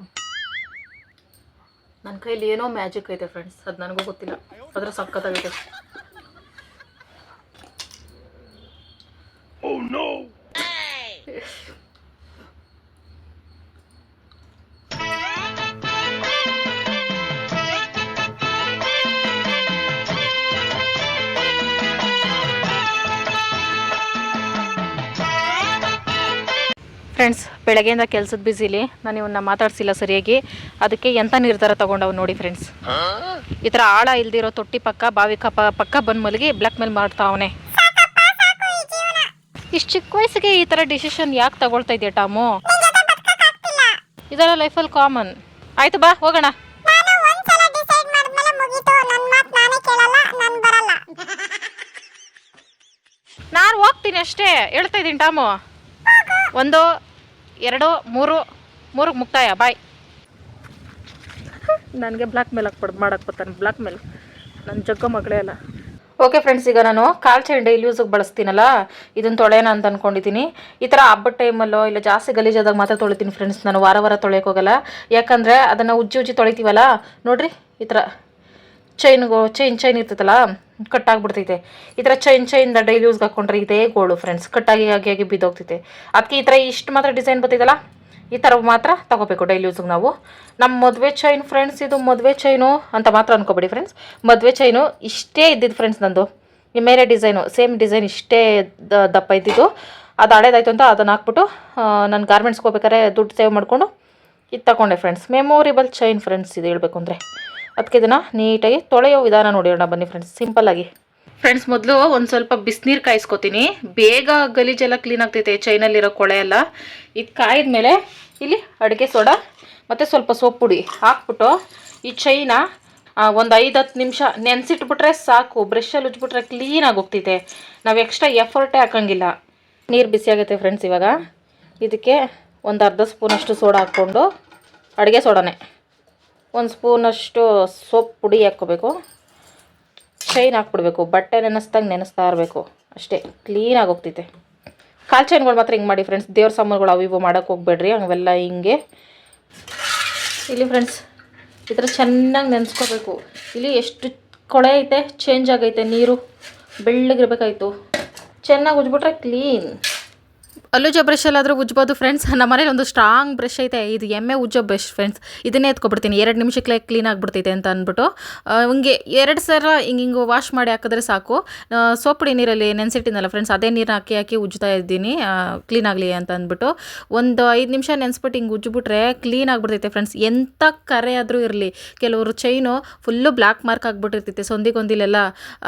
ನನ್ನ ಕೈಯಲ್ಲಿ ಏನೋ ಮ್ಯಾಜಿಕ್ ಐತೆ ಫ್ರೆಂಡ್ಸ್ ಅದು ನನಗೂ ಗೊತ್ತಿಲ್ಲ. ಅದರ ಸಖತ್ತಾಗೈತೆ. ಬೆಳಗ್ಗೆಯಿಂದ ಕೆಲಸದ ಬ್ಯುಸಿಲಿ ನಾನು ಇವನ್ನ ಮಾತಾಡ್ಸಿಲ್ಲ ಸರಿಯಾಗಿ. ಅದಕ್ಕೆ ಎಂಥ ನಿರ್ಧಾರ ತಗೊಂಡವ್ ನೋಡಿ ಫ್ರೆಂಡ್ಸ್ ಈ ಥರ ಆಳ ಇಲ್ದಿರೋ ತೊಟ್ಟಿ ಪಕ್ಕ, ಬಾವಿ ಕಪ್ಪ ಪಕ್ಕ ಬಂದು ಮಲಗಿ ಬ್ಲ್ಯಾಕ್ ಮೇಲ್ ಮಾಡ್ತಾವನೆ ಇಷ್ಟು ಚಿಕ್ಕ ವಯಸ್ಸಿಗೆ ಈ ಥರ ಡಿಸಿಷನ್ ಯಾಕೆ ತಗೊಳ್ತಾ ಇದೆಯಾ ಟಾಮು? ಇದೆಲ್ಲ ಅಲ್ಲಿ ಕಾಮನ್ ಆಯ್ತು ಬಾ, ಹೋಗೋಣ. ನಾನು ಹೋಗ್ತೀನಿ ಅಷ್ಟೇ. ಹೇಳ್ತಾ ಇದ್ದೀನಿ ಟಾಮು. ಒಂದು ಎರಡು ಮೂರು ಮೂರು ಮುಕ್ತಾಯ ಬಾಯ್. ನನಗೆ ಬ್ಲ್ಯಾಕ್ ಮೇಲ್ ಹಾಕ್ಬಿಡ್ ಮಾಡಕ್ಕೆ ಬರ್ತಾನೆ ಬ್ಲ್ಯಾಕ್ ಮೇಲ್. ನನ್ನ ಜಗ್ಗ ಮಗಳೇ ಅಲ್ಲ. ಓಕೆ ಫ್ರೆಂಡ್ಸ್ ಈಗ ನಾನು ಕಾಲು ಚೈನ್ ಡೈಲಿ ಯೂಸಿಗೆ ಬಳಸ್ತೀನಲ್ಲ ಇದನ್ನ ತೊಳೆಯೋಣ ಅಂತ ಅಂದ್ಕೊಂಡಿದ್ದೀನಿ ಈ ಥರ ಹಬ್ಬದ ಟೈಮಲ್ಲೋ ಇಲ್ಲ ಜಾಸ್ತಿ ಗಲೀಜಾದಾಗ ಮಾತ್ರ ತೊಳಿತೀನಿ ಫ್ರೆಂಡ್ಸ್ ನಾನು ವಾರ ವಾರ ತೊಳೆಯೋಕ್ಕೋಗಲ್ಲ ಯಾಕಂದರೆ ಅದನ್ನು ಉಜ್ಜಿ ಉಜ್ಜಿ ತೊಳಿತೀವಲ್ಲ ನೋಡಿರಿ ಈ ಥರ. ಚೈನ್ಗೋ ಚೈನ್ ಚೈನ್ ಇರ್ತೈತಲ್ಲ ಕಟ್ಟಾಗ್ಬಿಡ್ತೈತೆ. ಈ ಥರ ಚೈನ್ ಚೈನ್ ಡೈಲಿ ಯೂಸ್ಗೆ ಹಾಕೊಂಡ್ರೆ ಇದೇ ಗೋಳು ಫ್ರೆಂಡ್ಸ್ ಕಟ್ಟಾಗಿ, ಆಗಿ ಆಗಿ ಬಿದ್ದೋಗ್ತೈತೆ. ಅದಕ್ಕೆ ಈ ಥರ ಇಷ್ಟು ಮಾತ್ರ ಡಿಸೈನ್ ಬರ್ತೈತಲ್ಲ, ಈ ಥರ ಮಾತ್ರ ತಗೋಬೇಕು ಡೈಲಿ ಯೂಸ್ಗೆ ನಾವು. ನಮ್ಮ ಮದುವೆ ಚೈನ್ ಫ್ರೆಂಡ್ಸ್ ಇದು ಮದುವೆ ಚೈನು ಅಂತ ಮಾತ್ರ ಅನ್ಕೋಬೇಡಿ ಫ್ರೆಂಡ್ಸ್ ಮದುವೆ ಚೈನು ಇಷ್ಟೇ ಇದ್ದಿದ್ದು ಫ್ರೆಂಡ್ಸ್ ನಂದು. ಈ ಮೇಲೆ ಡಿಸೈನು ಸೇಮ್ ಡಿಸೈನ್ ಇಷ್ಟೇ ದಪ್ಪ ಇದ್ದಿದ್ದು. ಅದು ಹಳೇದಾಯ್ತು ಅಂತ ಅದನ್ನು ಹಾಕ್ಬಿಟ್ಟು ನಾನು ಗಾರ್ಮೆಂಟ್ಸ್ಗೆ ಹೋಗ್ಬೇಕಾದ್ರೆ ದುಡ್ಡು ಸೇವ್ ಮಾಡಿಕೊಂಡು ಇದು ತಗೊಂಡೆ ಫ್ರೆಂಡ್ಸ್ ಮೆಮೊರೇಬಲ್ ಚೈನ್ ಫ್ರೆಂಡ್ಸ್ ಇದು ಹೇಳ್ಬೇಕು ಅಂದರೆ. ಅದಕ್ಕೆ ಇದನ್ನು ನೀಟಾಗಿ ತೊಳೆಯೋ ವಿಧಾನ ನೋಡಿರೋಣ ಬನ್ನಿ ಫ್ರೆಂಡ್ಸ್ ಸಿಂಪಲ್ಲಾಗಿ ಫ್ರೆಂಡ್ಸ್ ಮೊದಲು ಒಂದು ಸ್ವಲ್ಪ ಬಿಸಿನೀರು ಕಾಯಿಸ್ಕೊತೀನಿ. ಬೇಗ ಗಲೀಜೆಲ್ಲ ಕ್ಲೀನ್ ಆಗ್ತೈತೆ ಚೈನಲ್ಲಿರೋ ಕೊಳೆ ಎಲ್ಲ. ಇದು ಕಾಯಿದ್ಮೇಲೆ ಇಲ್ಲಿ ಅಡುಗೆ ಸೋಡಾ, ಮತ್ತು ಸ್ವಲ್ಪ ಸೊಪ್ಪು ಪುಡಿ ಹಾಕ್ಬಿಟ್ಟು ಈ ಚೈನ ಒಂದು ಐದು ಹತ್ತು ನಿಮಿಷ ನೆನೆಸಿಟ್ಬಿಟ್ರೆ ಸಾಕು. ಬ್ರಷಲ್ಲಿ ಉಜ್ಬಿಟ್ರೆ ಕ್ಲೀನಾಗಿ ಹೋಗ್ತೈತೆ. ನಾವು ಎಕ್ಸ್ಟ್ರಾ ಎಫರ್ಟೇ ಹಾಕೋಂಗಿಲ್ಲ. ನೀರು ಬಿಸಿ ಆಗುತ್ತೆ ಫ್ರೆಂಡ್ಸ್ ಇವಾಗ. ಇದಕ್ಕೆ ಒಂದು ಅರ್ಧ ಸ್ಪೂನಷ್ಟು ಸೋಡಾ ಹಾಕ್ಕೊಂಡು ಅಡುಗೆ ಸೋಡಾನೇ. ಒಂದು ಸ್ಪೂನಷ್ಟು ಸೋಪ್ ಪುಡಿ ಹಾಕ್ಕೋಬೇಕು. ಚೈನ್ ಹಾಕ್ಬಿಡ್ಬೇಕು. ಬಟ್ಟೆ ನೆನೆಸ್ದಂಗೆ ನೆನೆಸ್ತಾ ಇರಬೇಕು. ಅಷ್ಟೇ ಕ್ಲೀನಾಗಿ ಹೋಗ್ತೈತೆ. ಕಾಲು ಚೈನ್ಗಳು ಮಾತ್ರ ಹಿಂಗೆ ಮಾಡಿ ಫ್ರೆಂಡ್ಸ್ ದೇವ್ರ ಸಾಮಾನುಗಳು ಅವು ಇವು ಮಾಡೋಕ್ಕೆ ಹೋಗ್ಬೇಡ್ರಿ. ಅವೆಲ್ಲ ಹಿಂಗೆ. ಇಲ್ಲಿ ಫ್ರೆಂಡ್ಸ್ ಈ ಥರ ಚೆನ್ನಾಗಿ ನೆನೆಸ್ಕೋಬೇಕು. ಇಲ್ಲಿ ಎಷ್ಟು ಕೊಳೆ ಐತೆ ಚೇಂಜ್ ಆಗೈತೆ. ನೀರು ಬೆಳ್ಳಗಿರ್ಬೇಕಾಯ್ತು. ಚೆನ್ನಾಗಿ ಉಜ್ಬಿಟ್ರೆ ಕ್ಲೀನ್ ಅಲ್ಲುಜ ಬ್ರಷಲ್ಲಾದರೂ ಉಜ್ಬೋದು ಫ್ರೆಂಡ್ಸ್ ನಮ್ಮ ಮನೇಲಿ ಒಂದು ಸ್ಟ್ರಾಂಗ್ ಬ್ರಷ್ ಐತೆ. ಇದು ಎಮ್ಮೆ ಉಜ್ಜೋ ಬ್ರಷ್ ಫ್ರೆಂಡ್ಸ್ ಇದನ್ನೇ ಎತ್ಕೊಬಿಡ್ತೀನಿ. ಎರಡು ನಿಮಿಷಕ್ಕೆ ಕ್ಲೀನ್ ಆಗಿಬಿಡ್ತೈತೆ ಅಂತ ಅಂದ್ಬಿಟ್ಟು. ಹಿಂಗೆ ಎರಡು ಸಲ ಹಿಂಗೆ ಹಿಂಗೆ ವಾಶ್ ಮಾಡಿ ಹಾಕಿದ್ರೆ ಸಾಕು. ಸೋಪ್ಡಿ ಸೋಪ್ ನೀರಲ್ಲಿ ನೆನೆಸಿಟ್ಟಿನಲ್ಲ ಫ್ರೆಂಡ್ಸ್ ಅದೇ ನೀರು ಹಾಕಿ ಹಾಕಿ ಉಜ್ತಾ ಇದ್ದೀನಿ. ಕ್ಲೀನ್ ಆಗಲಿ ಅಂತ ಅಂದ್ಬಿಟ್ಟು. ಒಂದು ಐದು ನಿಮಿಷ ನೆನೆಸ್ಬಿಟ್ಟು ಹಿಂಗೆ ಉಜ್ಜಿಬಿಟ್ರೆ ಕ್ಲೀನ್ ಆಗಿಬಿಡ್ತೈತೆ ಫ್ರೆಂಡ್ಸ್ ಎಂಥ ಕರೆ ಆದರೂ ಇರಲಿ. ಕೆಲವರು ಚೈನು ಫುಲ್ಲು ಬ್ಲ್ಯಾಕ್ ಮಾರ್ಕ್ ಆಗಿಬಿಟ್ಟಿರ್ತೈತೆ. ಸೊಂದಿಗೊಂದಿಲೆಲ್ಲ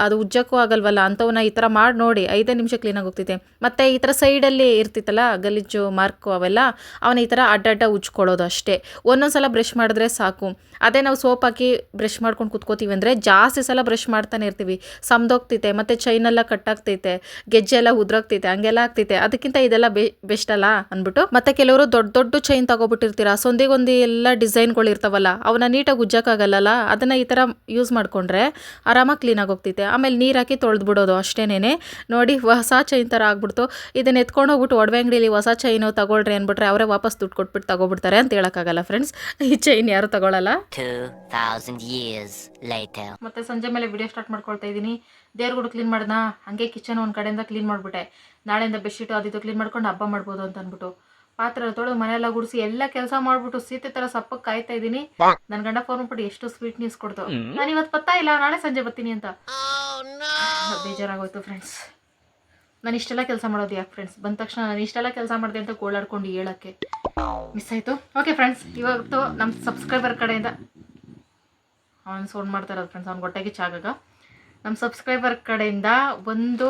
ಅದು ಉಜ್ಜಕ್ಕೂ ಆಗಲ್ವಲ್ಲ. ಅಂಥವನ್ನ ಈ ಥರ ಮಾಡಿ ನೋಡಿ. ಐದೇ ನಿಮಿಷ ಕ್ಲೀನಾಗಿ ಹೋಗ್ತೈತೆ. ಮತ್ತು ಈ ಥರ ಸೈಡಲ್ಲಿ ಇರ್ತಿತ್ತಲ್ಲ, ಗಲೀಜು, ಮಾರ್ಕು ಅವೆಲ್ಲ, ಅವನ ಈ ಥರ ಅಡ್ಡಡ್ಡ ಉಜ್ಕೊಳ್ಳೋದು ಅಷ್ಟೇ. ಒಂದೊಂದು ಸಲ ಬ್ರಷ್ ಮಾಡಿದ್ರೆ ಸಾಕು. ಅದೇ ನಾವು ಸೋಪ್ ಹಾಕಿ ಬ್ರಷ್ ಮಾಡ್ಕೊಂಡು ಕುತ್ಕೋತೀವಿ ಅಂದರೆ ಜಾಸ್ತಿ ಸಲ ಬ್ರಷ್ ಮಾಡ್ತಾನೆ ಇರ್ತೀವಿ. ಸಮದೋಗ್ತೈತೆ, ಮತ್ತು ಚೈನೆಲ್ಲ ಕಟ್ಟಾಗ್ತೈತೆ ಗೆಜ್ಜೆ ಎಲ್ಲ ಉದ್ರಾಗ್ತೈತೆ, ಹಂಗೆಲ್ಲ ಆಗ್ತೈತೆ. ಅದಕ್ಕಿಂತ ಇದೆಲ್ಲ ಬೆ ಬೆಸ್ಟ್ ಅಲ್ಲ ಅಂದ್ಬಿಟ್ಟು ಮತ್ತು ಕೆಲವರು ದೊಡ್ಡ ದೊಡ್ಡ ಚೈನ್ ತಗೊಬಿಟ್ಟಿರ್ತೀರಾ? ಸೊಂದಿಗೊಂದು ಎಲ್ಲ ಡಿಸೈನ್ಗಳು ಇರ್ತಾವಲ್ಲ, ಅವನ್ನ ನೀಟಾಗಿ ಉಜ್ಜಕ್ಕಾಗಲ್ಲಲ್ಲ? ಅದನ್ನು ಈ ಥರ ಯೂಸ್ ಮಾಡಿಕೊಂಡ್ರೆ ಆರಾಮಾಗಿ ಕ್ಲೀನಾಗಿ ಹೋಗ್ತೈತೆ. ಆಮೇಲೆ ನೀರು ಹಾಕಿ ತೊಳೆದ್ಬಿಡೋದು ಅಷ್ಟೇನೆ ನೋಡಿ, ಹೊಸ ಚೈನ್ ಥರ ಆಗ್ಬಿಡ್ತು. ಇದನ್ನ ಎತ್ಕೊಂಡು ಹೋಗ್ಬಿಟ್ಟು ಒಡವೆ ಅಂಗಡಿಲಿ ಹೊಸ ಚೈನು ತಗೊಳ್ರಿ ಅಂದ್ಬಿಟ್ರೆ ಅವರೇ ವಾಪಸ್ ದುಡ್ಡು ಕೊಟ್ಬಿಟ್ಟು ತಗೊಬಿಡ್ತಾರೆ ಅಂತ ಹೇಳೋಕ್ಕಾಗಲ್ಲ ಫ್ರೆಂಡ್ಸ್ ಈ ಚೈನ್ ಯಾರು ತಗೊಳಲ್ಲ. 2,000 years later. ಮತ್ತೆ ಸಂಜೆ ಮೇಲೆ ವಿಡಿಯೋ ಸ್ಟಾರ್ಟ್ ಮಾಡ್ಕೊಳ್ತಾ ಇದ್ದೀನಿ. ದೇವ್ರಗುಡು ಕ್ಲೀನ್ ಮಾಡ್ದ? ಹಂಗೆ ಕಿಚನ್ ಒಂದ್ ಕಡೆಯಿಂದ ಕ್ಲೀನ್ ಮಾಡಿಬಿಟ್ಟೆ. ನಾಳೆಯಿಂದ ಬೆಡ್ಶೀಟು ಅದಿದ್ದು ಕ್ಲೀನ್ ಮಾಡ್ಕೊಂಡು ಹಬ್ಬ ಮಾಡ್ಬೋದು ಅಂತ ಅಂದ್ಬಿಟ್ಟು. ಪಾತ್ರೆ ತೊಳೆದು ಮನೆಯೆಲ್ಲ ಗುಡಿಸಿ ಎಲ್ಲ ಕೆಲಸ ಮಾಡ್ಬಿಟ್ಟು ಸೀತೆ ತರ ಸಪ್ಪಕ್ಕೆ ಕಾಯ್ತಾ ಇದ್ದೀನಿ. ನನ್ ಗಂಡ ಫೋನ್ ಮಾಡ್ಬಿಟ್ಟು ಎಷ್ಟು ಸ್ವೀಟ್ ನ್ಯೂಸ್ ಕೊಡ್ತು ನಾನು ಇವತ್ತು ಪತ್ತಾ ಇಲ್ಲ ನಾಳೆ ಸಂಜೆ ಬರ್ತೀನಿ ಅಂತ. ಬೇಜಾರಾಗೋಯ್ತು ಫ್ರೆಂಡ್ಸ್ ನಾನು ಇಷ್ಟೆಲ್ಲ ಕೆಲಸ ಮಾಡೋದು ಯಾಕೆ ಫ್ರೆಂಡ್ಸ್ ಬಂದ ತಕ್ಷಣ ನಾನು ಇಷ್ಟೆಲ್ಲ ಕೆಲಸ ಮಾಡಿದೆ ಅಂತ ಗೋಳಾಡ್ಕೊಂಡು ಹೇಳೋಕ್ಕೆ. ಮಿಸ್ ಆಯಿತು? ಓಕೆ ಫ್ರೆಂಡ್ಸ್ ಇವತ್ತು ನಮ್ಮ ಸಬ್ಸ್ಕ್ರೈಬರ್ ಕಡೆಯಿಂದ. ಅವನು ಸೌಂಡ್ ಮಾಡ್ತಾ ಇರೋದು ಫ್ರೆಂಡ್ಸ್ ಅವ್ನು ಗೊಟ್ಟೆಗೆ ಚಾಗಾಗ ನಮ್ಮ ಸಬ್ಸ್ಕ್ರೈಬರ್ ಕಡೆಯಿಂದ ಒಂದು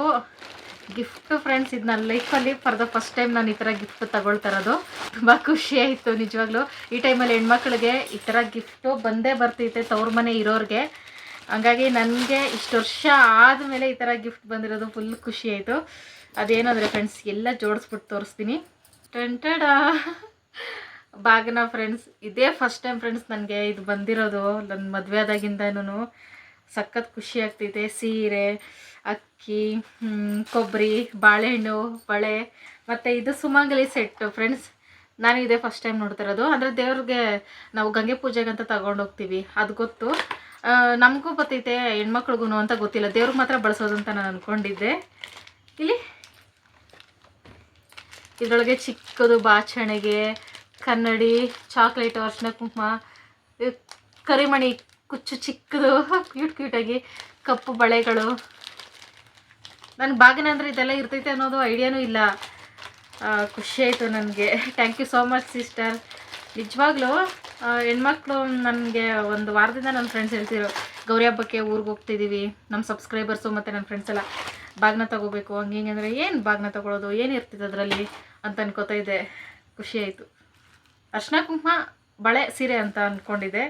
ಗಿಫ್ಟ್ ಫ್ರೆಂಡ್ಸ್ ಇದು ನನ್ನ ಲೈಫಲ್ಲಿ ಫಾರ್ ದ ಫಸ್ಟ್ ಟೈಮ್ ನಾನು ಈ ಥರ ಗಿಫ್ಟ್ ತಗೊಳ್ತಾ ಇರೋದು. ತುಂಬ ಖುಷಿ ಆಯಿತು ನಿಜವಾಗ್ಲೂ. ಈ ಟೈಮಲ್ಲಿ ಹೆಣ್ಮಕ್ಳಿಗೆ ಈ ಥರ ಗಿಫ್ಟು ಬಂದೇ ಬರ್ತೈತೆ ತವ್ರ ಮನೆ ಇರೋರಿಗೆ. ಹಂಗಾಗಿ ನನಗೆ ಇಷ್ಟು ವರ್ಷ ಆದಮೇಲೆ ಈ ಥರ ಗಿಫ್ಟ್ ಬಂದಿರೋದು ಫುಲ್ ಖುಷಿ ಆಯಿತು. ಅದೇನಂದರೆ ಫ್ರೆಂಡ್ಸ್ ಎಲ್ಲ ಜೋಡಿಸ್ಬಿಟ್ಟು ತೋರಿಸ್ತೀನಿ. ಟೆಂಟೆಡ ಬಾಗನ ಫ್ರೆಂಡ್ಸ್ ಇದೇ ಫಸ್ಟ್ ಟೈಮ್ ಫ್ರೆಂಡ್ಸ್ ನನಗೆ ಇದು ಬಂದಿರೋದು. ನನ್ನ ಮದುವೆ ಆದಾಗಿಂದನೂ ಸಖತ್ ಖುಷಿ ಆಗ್ತೈತೆ. ಸೀರೆ, ಅಕ್ಕಿ ಕೊಬ್ಬರಿ ಬಾಳೆಹಣ್ಣು, ಬಳೆ, ಮತ್ತು ಇದು ಸುಮಂಗಲಿ ಸೆಟ್ಟು ಫ್ರೆಂಡ್ಸ್ ನಾನು ಇದೇ ಫಸ್ಟ್ ಟೈಮ್ ನೋಡ್ತಿರೋದು ಅಂದರೆ ದೇವ್ರಿಗೆ ನಾವು ಗಂಗೆ ಪೂಜೆಗಂತ ತಗೊಂಡೋಗ್ತೀವಿ ಅದು ಗೊತ್ತು. ನಮಗೂ ಬರ್ತೈತೆ ಹೆಣ್ಮಕ್ಳಿಗೂ ಅಂತ ಗೊತ್ತಿಲ್ಲ. ದೇವ್ರಿಗೆ ಮಾತ್ರ ಬಳಸೋದು ಅಂತ ನಾನು ಅಂದ್ಕೊಂಡಿದ್ದೆ ಇಲ್ಲಿ. ಇದರೊಳಗೆ ಚಿಕ್ಕದು ಬಾಚಣೆಗೆ, ಕನ್ನಡಿ, ಚಾಕ್ಲೇಟ್ ಅರ್ಶಿನ ಕುಂಕುಮ ಕರಿಮಣಿ, ಕುಚ್ಚು, ಚಿಕ್ಕದು, ಕ್ಯೂಟ್ ಕ್ಯೂಟಾಗಿ ಕಪ್ಪು ಬಳೆಗಳು. ನನ್ನ ಬಾಗಿನ ಅಂದರೆ ಇದೆಲ್ಲ ಇರ್ತೈತೆ ಅನ್ನೋದು ಐಡಿಯಾನೂ ಇಲ್ಲ. ಖುಷಿ ಆಯಿತು ನನಗೆ. Thank you so much sister ನಿಜವಾಗ್ಲೂ ಹೆಣ್ಮಕ್ಳು ನನಗೆ ಒಂದು ವಾರದಿಂದ ನನ್ನ ಫ್ರೆಂಡ್ಸ್ ಹೇಳ್ತಿರೋ ಗೌರಿ ಹಬ್ಬಕ್ಕೆ ಊರಿಗೆ ಹೋಗ್ತಿದ್ದೀವಿ ನಮ್ಮ ಸಬ್ಸ್ಕ್ರೈಬರ್ಸು ಮತ್ತು ನನ್ನ ಫ್ರೆಂಡ್ಸ್ ಎಲ್ಲ ಬಾಗ್ನ ತಗೋಬೇಕು, ಹಂಗೆ ಹಿಂಗೆ ಅಂದರೆ ಏನು ಬಾಗ್ನ ತೊಗೊಳೋದು, ಏನು ಅದರಲ್ಲಿ? ಅಂತ ಅನ್ಕೋತಾ ಇದ್ದೆ. ಖುಷಿಯಾಯಿತು ಅರ್ಶಿನ ಕುಂಕುಮ, ಬಳೆ ಸೀರೆ ಅಂತ ಅಂದ್ಕೊಂಡಿದ್ದೆ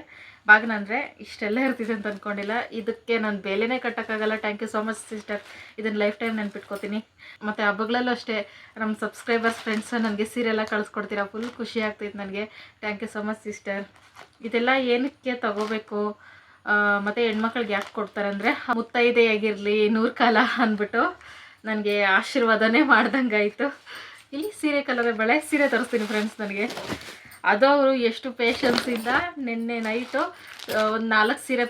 ಬಾಗ್ನ ಅಂದರೆ ಇಷ್ಟೆಲ್ಲ ಇರ್ತಿದೆ ಅಂತ ಅಂದ್ಕೊಂಡಿಲ್ಲ ಇದಕ್ಕೆ ನಾನು ಬೆಲೆನೇ ಕಟ್ಟೋಕ್ಕಾಗಲ್ಲ. Thank you so much sister ಇದನ್ನು ಲೈಫ್ ಟೈಮ್ ನೆನ್ಪಿಟ್ಕೋತೀನಿ. ಮತ್ತು ಹಬ್ಬಗಳಲ್ಲೂ ಅಷ್ಟೇ ನಮ್ಮ ಸಬ್ಸ್ಕ್ರೈಬರ್ಸ್ ಫ್ರೆಂಡ್ಸ್ ನನಗೆ ಸೀರೆ ಎಲ್ಲ ಕಳಿಸ್ಕೊಡ್ತೀರಾ? ಫುಲ್ ಖುಷಿ ಆಗ್ತೈತೆ ನನಗೆ. Thank you so much sister ಇದೆಲ್ಲ ಏನಕ್ಕೆ ತಗೋಬೇಕು? ಮತ್ತು ಹೆಣ್ಮಕ್ಳಿಗೆ ಯಾಕೆ ಕೊಡ್ತಾರೆ ಅಂದರೆ ಮುತ್ತೈದೆಯಾಗಿರಲಿ ನೂರು ಕಾಲ ಅಂದ್ಬಿಟ್ಟು ನನಗೆ ಆಶೀರ್ವಾದನೇ ಮಾಡ್ದಂಗಾಯಿತು. ಇಲ್ಲಿ ಸೀರೆ ಕಲರ್ ಬಳೆ ಸೀರೆ ತರಿಸ್ತೀನಿ ಫ್ರೆಂಡ್ಸ್ ನನಗೆ. ಅದು ಅವರು ಎಷ್ಟು ಪೇಷನ್ಸಿಂದ ನಿನ್ನೆ ನೈಟು ಒಂದು ನಾಲ್ಕು ಸೀರೆ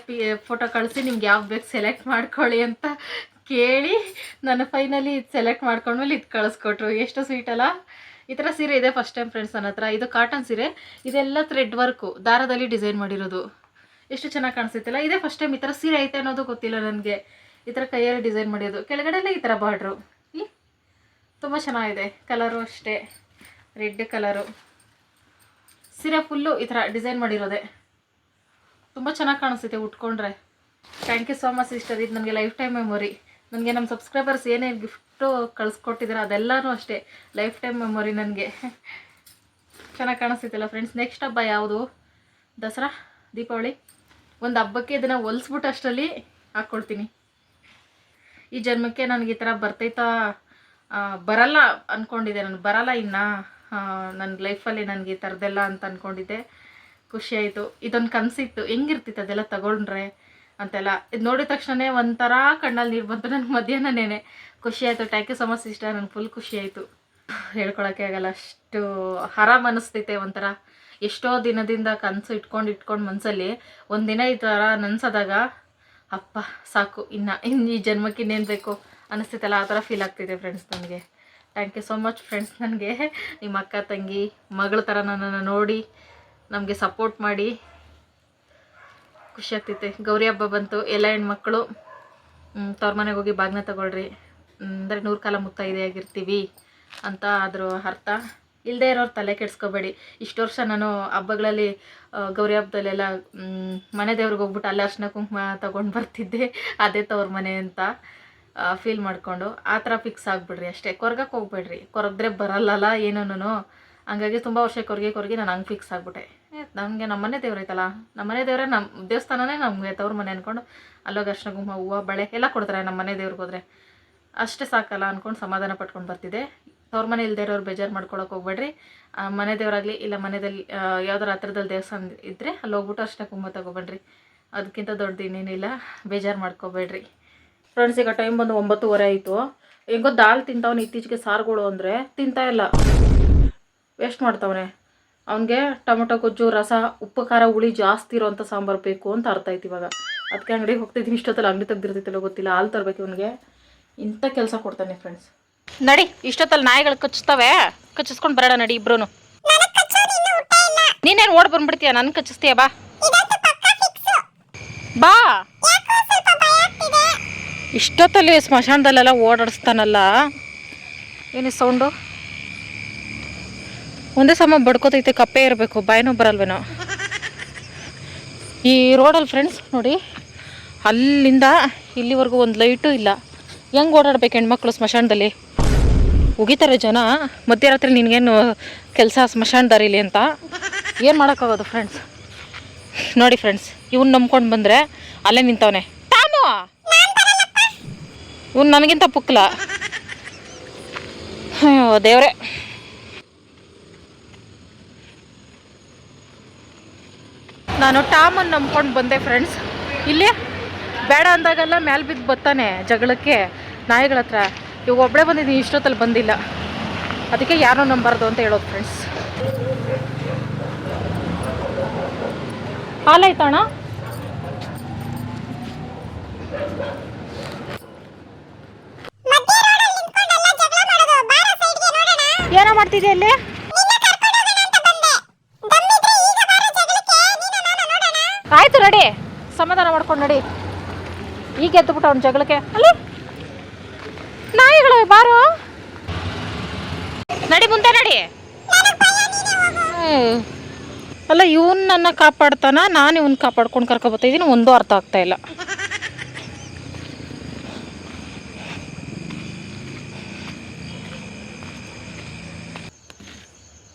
ಫೋಟೋ ಕಳಿಸಿ ನಿಮ್ಗೆ ಯಾವ್ದು ಬೇಕು ಸೆಲೆಕ್ಟ್ ಮಾಡ್ಕೊಳ್ಳಿ ಅಂತ ಕೇಳಿ ನಾನು ಫೈನಲಿ ಇದು ಸೆಲೆಕ್ಟ್ ಮಾಡ್ಕೊಂಡ್ಮೇಲೆ ಇದು ಕಳಿಸ್ಕೊಟ್ರು. ಎಷ್ಟು ಸ್ವೀಟ್ ಅಲ್ಲ? ಈ ಥರ ಸೀರೆ ಇದೆ ಫಸ್ಟ್ ಟೈಮ್ ಫ್ರೆಂಡ್ಸ್ ನನ್ನ ಹತ್ರ. ಇದು ಕಾಟನ್ ಸೀರೆ. ಇದೆಲ್ಲ ಥ್ರೆಡ್ ವರ್ಕು ದಾರದಲ್ಲಿ ಡಿಸೈನ್ ಮಾಡಿರೋದು. ಎಷ್ಟು ಚೆನ್ನಾಗಿ ಕಾಣಿಸುತ್ತಲ್ಲ ಇದೇ ಫಸ್ಟ್ ಟೈಮ್ ಈ ಥರ ಸೀರೆ ಐತೆ ಅನ್ನೋದು ಗೊತ್ತಿಲ್ಲ ನನಗೆ. ಈ ಥರ ಕೈಯಲ್ಲಿ ಡಿಸೈನ್ ಮಾಡಿರೋದು. ಕೆಳಗಡೆ ಎಲ್ಲ ಈ ಥರ ಬಾರ್ಡ್ರು ತುಂಬ ಚೆನ್ನಾಗಿದೆ. ಕಲರು ಅಷ್ಟೇ. ರೆಡ್ ಕಲರು ಸೀರೆ ಫುಲ್ಲು ಈ ಥರ ಡಿಸೈನ್ ಮಾಡಿರೋದೆ. ತುಂಬ ಚೆನ್ನಾಗಿ ಕಾಣಿಸ್ತೈತೆ ಉಟ್ಕೊಂಡ್ರೆ. Thank you so much sister ಇದು ನನಗೆ ಲೈಫ್ ಟೈಮ್ ಮೆಮೊರಿ ನನಗೆ ನಮ್ಮ ಸಬ್ಸ್ಕ್ರೈಬರ್ಸ್ ಏನೇ ಗಿಫ್ಟು ಕಳಿಸ್ಕೊಟ್ಟಿದ್ದಾರೆ ಅದೆಲ್ಲಾನು ಅಷ್ಟೇ ಲೈಫ್ ಟೈಮ್ ಮೆಮೊರಿ ನನಗೆ. ಚೆನ್ನಾಗಿ ಕಾಣಿಸ್ತಿತ್ತಲ್ಲ ಫ್ರೆಂಡ್ಸ್ ನೆಕ್ಸ್ಟ್ ಹಬ್ಬ ಯಾವುದು? ದಸರಾ? ದೀಪಾವಳಿ? ಒಂದು ಹಬ್ಬಕ್ಕೆ ಇದನ್ನು ಹೊಲಿಸ್ಬಿಟ್ಟು ಅಷ್ಟರಲ್ಲಿ ಹಾಕ್ಕೊಳ್ತೀನಿ ಈ ಜನ್ಮಕ್ಕೆ ನನಗೆ ಈ ಥರ ಬರ್ತೈತಾ ಬರಲ್ಲ ಅಂದ್ಕೊಂಡಿದ್ದೆ ನಾನು. ಬರಲ್ಲ ಇನ್ನು. ನನ್ನ ಲೈಫಲ್ಲಿ ನನಗೆ ಈ ಥರದ್ದೆಲ್ಲ ಅಂತ ಅಂದ್ಕೊಂಡಿದ್ದೆ ಖುಷಿಯಾಯಿತು ಇದೊಂದು ಕನಸಿತ್ತು. ಹೆಂಗಿರ್ತಿತ್ತು ಅದೆಲ್ಲ ತಗೊಂಡ್ರೆ ಅಂತೆಲ್ಲ. ಇದು ನೋಡಿದ ತಕ್ಷಣ ಒಂಥರ ಕಣ್ಣಲ್ಲಿ ನೀರು ಬಂತು ನನಗೆ ಮಧ್ಯಾಹ್ನ ಖುಷಿ ಆಯಿತು. ಥ್ಯಾಂಕ್ ಯು ಸೊ ಮಚ್ ಇಷ್ಟ ನನಗೆ ಫುಲ್ ಖುಷಿ ಆಯಿತು. ಹೇಳ್ಕೊಳಕ್ಕೆ ಆಗಲ್ಲ. ಅಷ್ಟು ಆರಾಮ್ ಅನ್ನಿಸ್ತೈತೆ ಒಂಥರ. ಎಷ್ಟೋ ದಿನದಿಂದ ಕನಸು ಇಟ್ಕೊಂಡು ಇಟ್ಕೊಂಡು ಮನಸ್ಸಲ್ಲಿ ಒಂದಿನ ಈ ಥರ ನನ್ಸದಾಗ, ಅಪ್ಪ ಸಾಕು. ಇನ್ನು ಇನ್ನು ಈ ಜನ್ಮಕ್ಕೆ ಇನ್ನೇನು ಬೇಕು? ಅನಿಸ್ತೈತಲ್ಲ. ಆ ಥರ ಫೀಲ್ ಆಗ್ತಿದೆ ಫ್ರೆಂಡ್ಸ್ ನನಗೆ. Thank you so much friends ನನಗೆ ನಿಮ್ಮ ಅಕ್ಕ, ತಂಗಿ, ಮಗಳ ಥರ ನನ್ನನ್ನು ನೋಡಿ ನಮಗೆ ಸಪೋರ್ಟ್ ಮಾಡಿ. ಖುಷಿ ಆಗ್ತೈತೆ. ಗೌರಿ ಹಬ್ಬ ಬಂತು. ಎಲ್ಲ ಹೆಣ್ಮಕ್ಳು ತವ್ರ ಮನೆಗೆ ಹೋಗಿ ಬಾಗ್ನ ತಗೊಳ್ರಿ. ಅಂದರೆ ನೂರು ಕಾಲ ಮುತ್ತೈದೆ ಆಗಿರ್ತೀವಿ ಅಂತ ಅದ್ರ ಅರ್ಥ. ಇಲ್ಲದೆ ಇರೋರು ತಲೆ ಕೆಡಿಸ್ಕೋಬೇಡಿ. ಇಷ್ಟು ವರ್ಷ ನಾನು ಹಬ್ಬಗಳಲ್ಲಿ ಗೌರಿ ಹಬ್ಬದಲ್ಲೆಲ್ಲ ಮನೆ ದೇವ್ರಿಗೆ ಹೋಗ್ಬಿಟ್ಟು ಅಲ್ಲೇ ಅರ್ಶಿನ ಕುಂಕುಮ ತಗೊಂಡು ಬರ್ತಿದ್ದೆ. ಅದೇ ತವ್ರ ಮನೆ ಅಂತ. ಫೀಲ್ ಮಾಡಿಕೊಂಡು ಆ ಥರ ಫಿಕ್ಸ್ ಆಗಿಬಿಡ್ರಿ ಅಷ್ಟೇ. ಕೊರ್ಗಕ್ಕೆ ಹೋಗ್ಬೇಡ್ರಿ. ಕೊರಗಿದ್ರೆ ಬರಲ್ಲಲ್ಲ ಏನೂನು ಹಂಗಾಗಿ ತುಂಬ ವರ್ಷ ಕೊರಗೆ ಕೊರಗೆ ನಾನು ಹಂಗೆ ಫಿಕ್ಸ್ ಆಗಿಬಿಟ್ಟೆ. ನಮಗೆ ನಮ್ಮ ಮನೆ ದೇವ್ರೈತಲ್ಲ ನಮ್ಮ ಮನೆ ದೇವರೇ ನಮ್ಮ ದೇವಸ್ಥಾನನೇ ನಮಗೆ ತವ್ರ ಮನೆ ಅಂದ್ಕೊಂಡು ಅಲ್ಲೋಗಿ ಅರ್ಶಿನ ಗುಮ್ಮ ಹೂವು, ಬಳೆ ಎಲ್ಲ ಕೊಡ್ತಾರೆ ನಮ್ಮ ಮನೆ ದೇವ್ರಿಗೆ ಹೋದ್ರೆ. ಅಷ್ಟೇ ಸಾಕಲ್ಲ ಅಂದ್ಕೊಂಡು ಸಮಾಧಾನ ಪಟ್ಕೊಂಡು ಬರ್ತಿದ್ದೆ. ತವ್ರ ಮನೆ ಇಲ್ಲದೆ ಇರೋರು ಬೇಜಾರು ಮಾಡ್ಕೊಳಕ್ಕೆ ಹೋಗ್ಬೇಡ್ರಿ. ಮನೆ ದೇವರಾಗಲಿ ಇಲ್ಲ ಮನೆಯಲ್ಲಿ ಯಾವ್ದಾರು ಹತ್ರದಲ್ಲಿ ದೇವಸ್ಥಾನ ಇದ್ದರೆ ಅಲ್ಲಿ ಹೋಗ್ಬಿಟ್ಟು ಅಷ್ಟೇ ಕುಂಭ ತಗೋಬೇಡ್ರಿ ಅದಕ್ಕಿಂತ ದೊಡ್ಡದು ಇನ್ನೇನಿಲ್ಲ ಬೇಜಾರು ಮಾಡ್ಕೋಬೇಡ್ರಿ. ಫ್ರೆಂಡ್ಸ್ ಈಗ ಟೈಮ್ ಬಂದು ಒಂಬತ್ತುವರೆ ಆಯಿತು. ಹೆಂಗೋ ದಾಲ್ ತಿಂತಾವನು ಇತ್ತೀಚೆಗೆ ಸಾರುಗಳು ಅಂದರೆ ತಿಂತಾ ಇಲ್ಲ. ವೇಸ್ಟ್ ಮಾಡ್ತಾವನೆ. ಅವನಿಗೆ ಟೊಮೊಟೊ ಗೊಜ್ಜು ರಸ ಉಪ್ಪು ಖಾರ ಹುಳಿ ಜಾಸ್ತಿ ಇರೋವಂಥ ಸಾಂಬಾರು ಬೇಕು ಅಂತ ಅರ್ಥ ಆಯ್ತು ಇವಾಗ. ಅದಕ್ಕೆ ಅಂಗಡಿಗೆ ಹೋಗ್ತಿದ್ದೀನಿ ಇಷ್ಟೊತ್ತಲ್ಲಿ ಅಂಗಡಿ ತೆಗ್ದಿರ್ತೈತಲ್ಲ ಗೊತ್ತಿಲ್ಲ ಹಾಲು ತರಬೇಕು ಇವನಿಗೆ. ಇಂಥ ಕೆಲಸ ಕೊಡ್ತಾನೆ ಫ್ರೆಂಡ್ಸ್ ನಡಿ ಇಷ್ಟೊತ್ತಲ್ಲಿ ನಾಯಿಗಳು ಕಚ್ಚಿಸ್ತವೆ. ಕಚ್ಚಿಸ್ಕೊಂಡು ಬರೋಣ ನಡಿ ಇಬ್ರು ನೀನೇನು ಓಡ್ ಬಂದ್ಬಿಡ್ತೀಯ? ನನ್ ಕಚ್ಚಿಸ್ತೀಯ? ಬಾ. ಬಾ. ಇಷ್ಟೊತ್ತಲ್ಲಿ ಸ್ಮಶಾನದಲ್ಲೆಲ್ಲ ಓಡಾಡಿಸ್ತಾನಲ್ಲ? ಏನು ಸೌಂಡು ಒಂದೇ ಸಮ ಬಡ್ಕೋತೈತೆ ಕಪ್ಪೆ ಇರಬೇಕು ಬಾಯಿನೂ ಬರಲ್ವೇನೋ. ಈ ರೋಡಲ್ಲಿ ಫ್ರೆಂಡ್ಸ್ ನೋಡಿ ಅಲ್ಲಿಂದ ಇಲ್ಲಿವರೆಗೂ ಒಂದು ಲೈಟು ಇಲ್ಲ. ಹೆಂಗೆ ಓಡಾಡ್ಬೇಕು ಹೆಣ್ಮಕ್ಳು ಸ್ಮಶಾನದಲ್ಲಿ? ಉಗಿತಾರೆ ಜನ. ಮಧ್ಯರಾತ್ರಿ ನಿನಗೇನು ಕೆಲಸ ಸ್ಮಶಾನ ದಾರಿಲಿ ಅಂತ? ಏನು ಮಾಡೋಕ್ಕಾಗೋದು ಫ್ರೆಂಡ್ಸ್ ನೋಡಿ ಫ್ರೆಂಡ್ಸ್ ಇವ್ನು ನಂಬ್ಕೊಂಡು ಬಂದರೆ ಅಲ್ಲೇ ನಿಂತವನೆ. ತಾನು! ಇವ್ನು ನನಗಿಂತ ಪುಕ್ಲ. ಅಯ್ಯೋ ದೇವ್ರೆ. ನಾನು ಟಾಮನ್ನು ನಂಬ್ಕೊಂಡು ಬಂದೆ ಫ್ರೆಂಡ್ಸ್ ಇಲ್ಲಿ? ಬೇಡ ಅಂದಾಗೆಲ್ಲ ಮ್ಯಾಲೆ ಬಿದ್ದು ಬರ್ತಾನೆ ಜಗಳಕ್ಕೆ ನಾಯಿಗಳ ಹತ್ರ. ಇವಾಗ ಒಬ್ಬಳೇ ಬಂದಿದ್ದೀನಿ ಇಷ್ಟೊತ್ತಲ್ಲಿ ಬಂದಿಲ್ಲ. ಅದಕ್ಕೆ ಯಾರೋ ನಂಬಾರ್ದು ಅಂತ ಹೇಳೋದು ಫ್ರೆಂಡ್ಸ್ ಹಾಲಾಯ್ತಣ್ಣ ಮಾಡ್ತಿದ್ಯಾ ಅಲ್ಲಿ ಆಯ್ತು ರೆಡಿ ಸಮಾಧಾನ ಮಾಡ್ಕೊಂಡು ನಡಿ. ಈಗ ಎದ್ದುಬಿಟ್ಟು ಅವ್ನ ಜಗಳಕ್ಕೆ. ಅಲ್ಲಿ ನಾಯಿಗಳು, ಬಾರು. ನಡಿ, ಮುಂದೆ ನಡಿ. ಅಲ್ಲ, ಇವನ್ ನನ್ನ ಕಾಪಾಡ್ತಾನ, ನಾನು ಇವನ್ ಕಾಪಾಡ್ಕೊಂಡು ಕರ್ಕೊಬತ್ತಿದೀನಿ ಒಂದೂ ಅರ್ಥ ಆಗ್ತಾ ಇಲ್ಲ.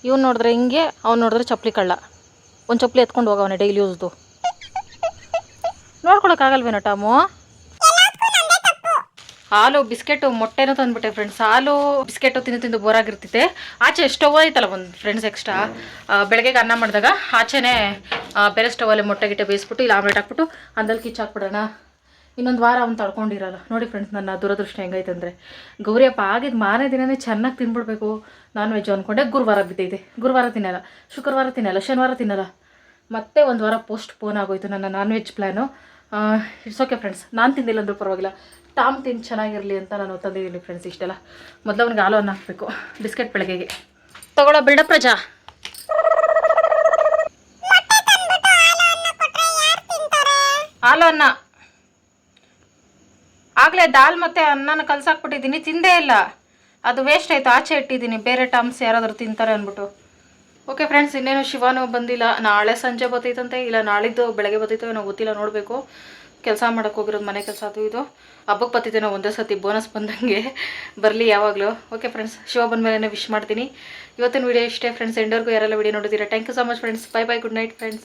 ಇವ್ನು ನೋಡಿದ್ರೆ ಹಿಂಗೆ, ಅವ್ನು ನೋಡಿದ್ರೆ ಚಪ್ಪಲಿ ಕಳ್ಳ. ಒಂದು ಚಪ್ಪಲಿ ಎತ್ಕೊಂಡು ಹೋಗವನೆ ಡೈಲಿ ಯೂಸ್ದು ನೋಡ್ಕೊಳಕ್ಕಾಗಲ್ವೇನೋ ಟಾಮು? ಹಾಲು, ಬಿಸ್ಕೆಟು, ಮೊಟ್ಟೆನೂ ತಂದ್ಬಿಟ್ಟೆ ಫ್ರೆಂಡ್ಸ್ ಹಾಲು, ಬಿಸ್ಕೆಟು ತಿಂದು ತಿಂದು ಬೋರಾಗಿರ್ತೈತೆ ಆಚೆ ಸ್ಟವ್ ಐತಲ್ಲ ಒಂದು ಫ್ರೆಂಡ್ಸ್ ಎಕ್ಸ್ಟ್ರಾ ಬೆಳಗ್ಗೆಗೆ ಅನ್ನ ಮಾಡಿದಾಗ ಆಚೆನೇ ಬೇರೆ ಸ್ಟವಲ್ಲಿ ಮೊಟ್ಟೆ ಗಿಟ್ಟೆ ಬೇಯಿಸ್ಬಿಟ್ಟು, ಇಲ್ಲಿ ಆಮ್ಲೆಟ್ ಹಾಕ್ಬಿಟ್ಟು ಅಂದಲ್ಲಿ ಕಿಚ್ಚಾಕ್ಬಿಡೋಣ ಇನ್ನೊಂದು ವಾರ ಅವ್ನು ತಡ್ಕೊಂಡಿರಲ್ಲ. ನೋಡಿ ಫ್ರೆಂಡ್ಸ್ ನನ್ನ ದುರದೃಷ್ಟ ಹೆಂಗೈತೆ ಅಂದರೆ ಗೌರಿಯಪ್ಪ ಆಗಿದ್ದು ಮಾರನೇ ದಿನವೇ ಚೆನ್ನಾಗಿ ತಿನ್ಬಿಡ್ಬೇಕು. ನಾನ್ ವೆಜ್ ಅಂದ್ಕೊಂಡೆ ಗುರುವಾರ ಬಿದ್ದೈತೆ. ಗುರುವಾರ ತಿನ್ನಲ್ಲ ಶುಕ್ರವಾರ ತಿನ್ನಲ್ಲ ಶನಿವಾರ ತಿನ್ನಲ್ಲ. ಮತ್ತೆ ಒಂದು ವಾರ ಪೋಸ್ಟ್ ಪೋನ್ ಆಗೋಯ್ತು ನನ್ನ non veg plan it's okay friends ನಾನು ತಿಂದಿಲ್ಲ ಅಂದ್ರೂ ಪರವಾಗಿಲ್ಲ. ಟಾಮ್ ತಿಂದು ಚೆನ್ನಾಗಿರಲಿ ಅಂತ ನಾನು ತಂದಿದ್ದೀನಿ ಫ್ರೆಂಡ್ಸ್ ಇಷ್ಟೆಲ್ಲ. ಮೊದಲು ಅವ್ನಿಗೆ ಹಾಲು ಅನ್ನ ಹಾಕಬೇಕು. ಬಿಸ್ಕೆಟ್ ಬೆಳಗ್ಗೆಗೆ. ತಗೊಳ್ಳೋ ಬಿಡ ಪ್ರಜಾ ಹಾಲು ಅನ್ನ. ಆಗಲೇ ದಾಲ್ ಮತ್ತು ಅನ್ನನ ಕಲ್ಸಾಕ್ಬಿಟ್ಟಿದ್ದೀನಿ, ತಿಂದೇ ಇಲ್ಲ. ಅದು ವೇಸ್ಟ್ ಆಯಿತು, ಆಚೆ ಇಟ್ಟಿದ್ದೀನಿ. ಬೇರೆ ಟಮ್ಸ್ ಯಾರಾದರೂ ತಿಂತಾರೆ ಅಂದ್ಬಿಟ್ಟು. ಓಕೆ ಫ್ರೆಂಡ್ಸ್ ಇನ್ನೇನು ಶಿವಾನು ಬಂದಿಲ್ಲ. ನಾಳೆ ಸಂಜೆ ಬತ್ತೈತಂತೆ, ಇಲ್ಲ ನಾಳಿದ್ದು ಬೆಳಗ್ಗೆ ಬತ್ತೈತೋ ಏನೋ ಗೊತ್ತಿಲ್ಲ, ನೋಡಬೇಕು. ಕೆಲಸ ಮಾಡೋಕೆ ಹೋಗಿರೋದು ಮನೆ ಕೆಲಸ ಅದು ಇದು. ಹಬ್ಬಕ್ಕೆ ಬತ್ತಿದ್ದೇನೋ ಒಂದೇ ಸತಿ ಬೋನಸ್ ಬಂದಂಗೆ. ಬರಲಿ ಯಾವಾಗಲೂ. ಓಕೆ ಫ್ರೆಂಡ್ಸ್ ಶಿವ ಬಂದ ಮೇಲೆ ವಿಶ್ ಮಾಡ್ತೀನಿ. ಇವತ್ತಿನ ವೀಡಿಯೋ ಇಷ್ಟೇ ಫ್ರೆಂಡ್ಸ್ ಎಂಡರ್ಗೂ ಯಾರೆಲ್ಲ ವೀಡಿಯೋ ನೋಡಿದ್ದೀರಾ? Thank you so much friends bye bye good night friends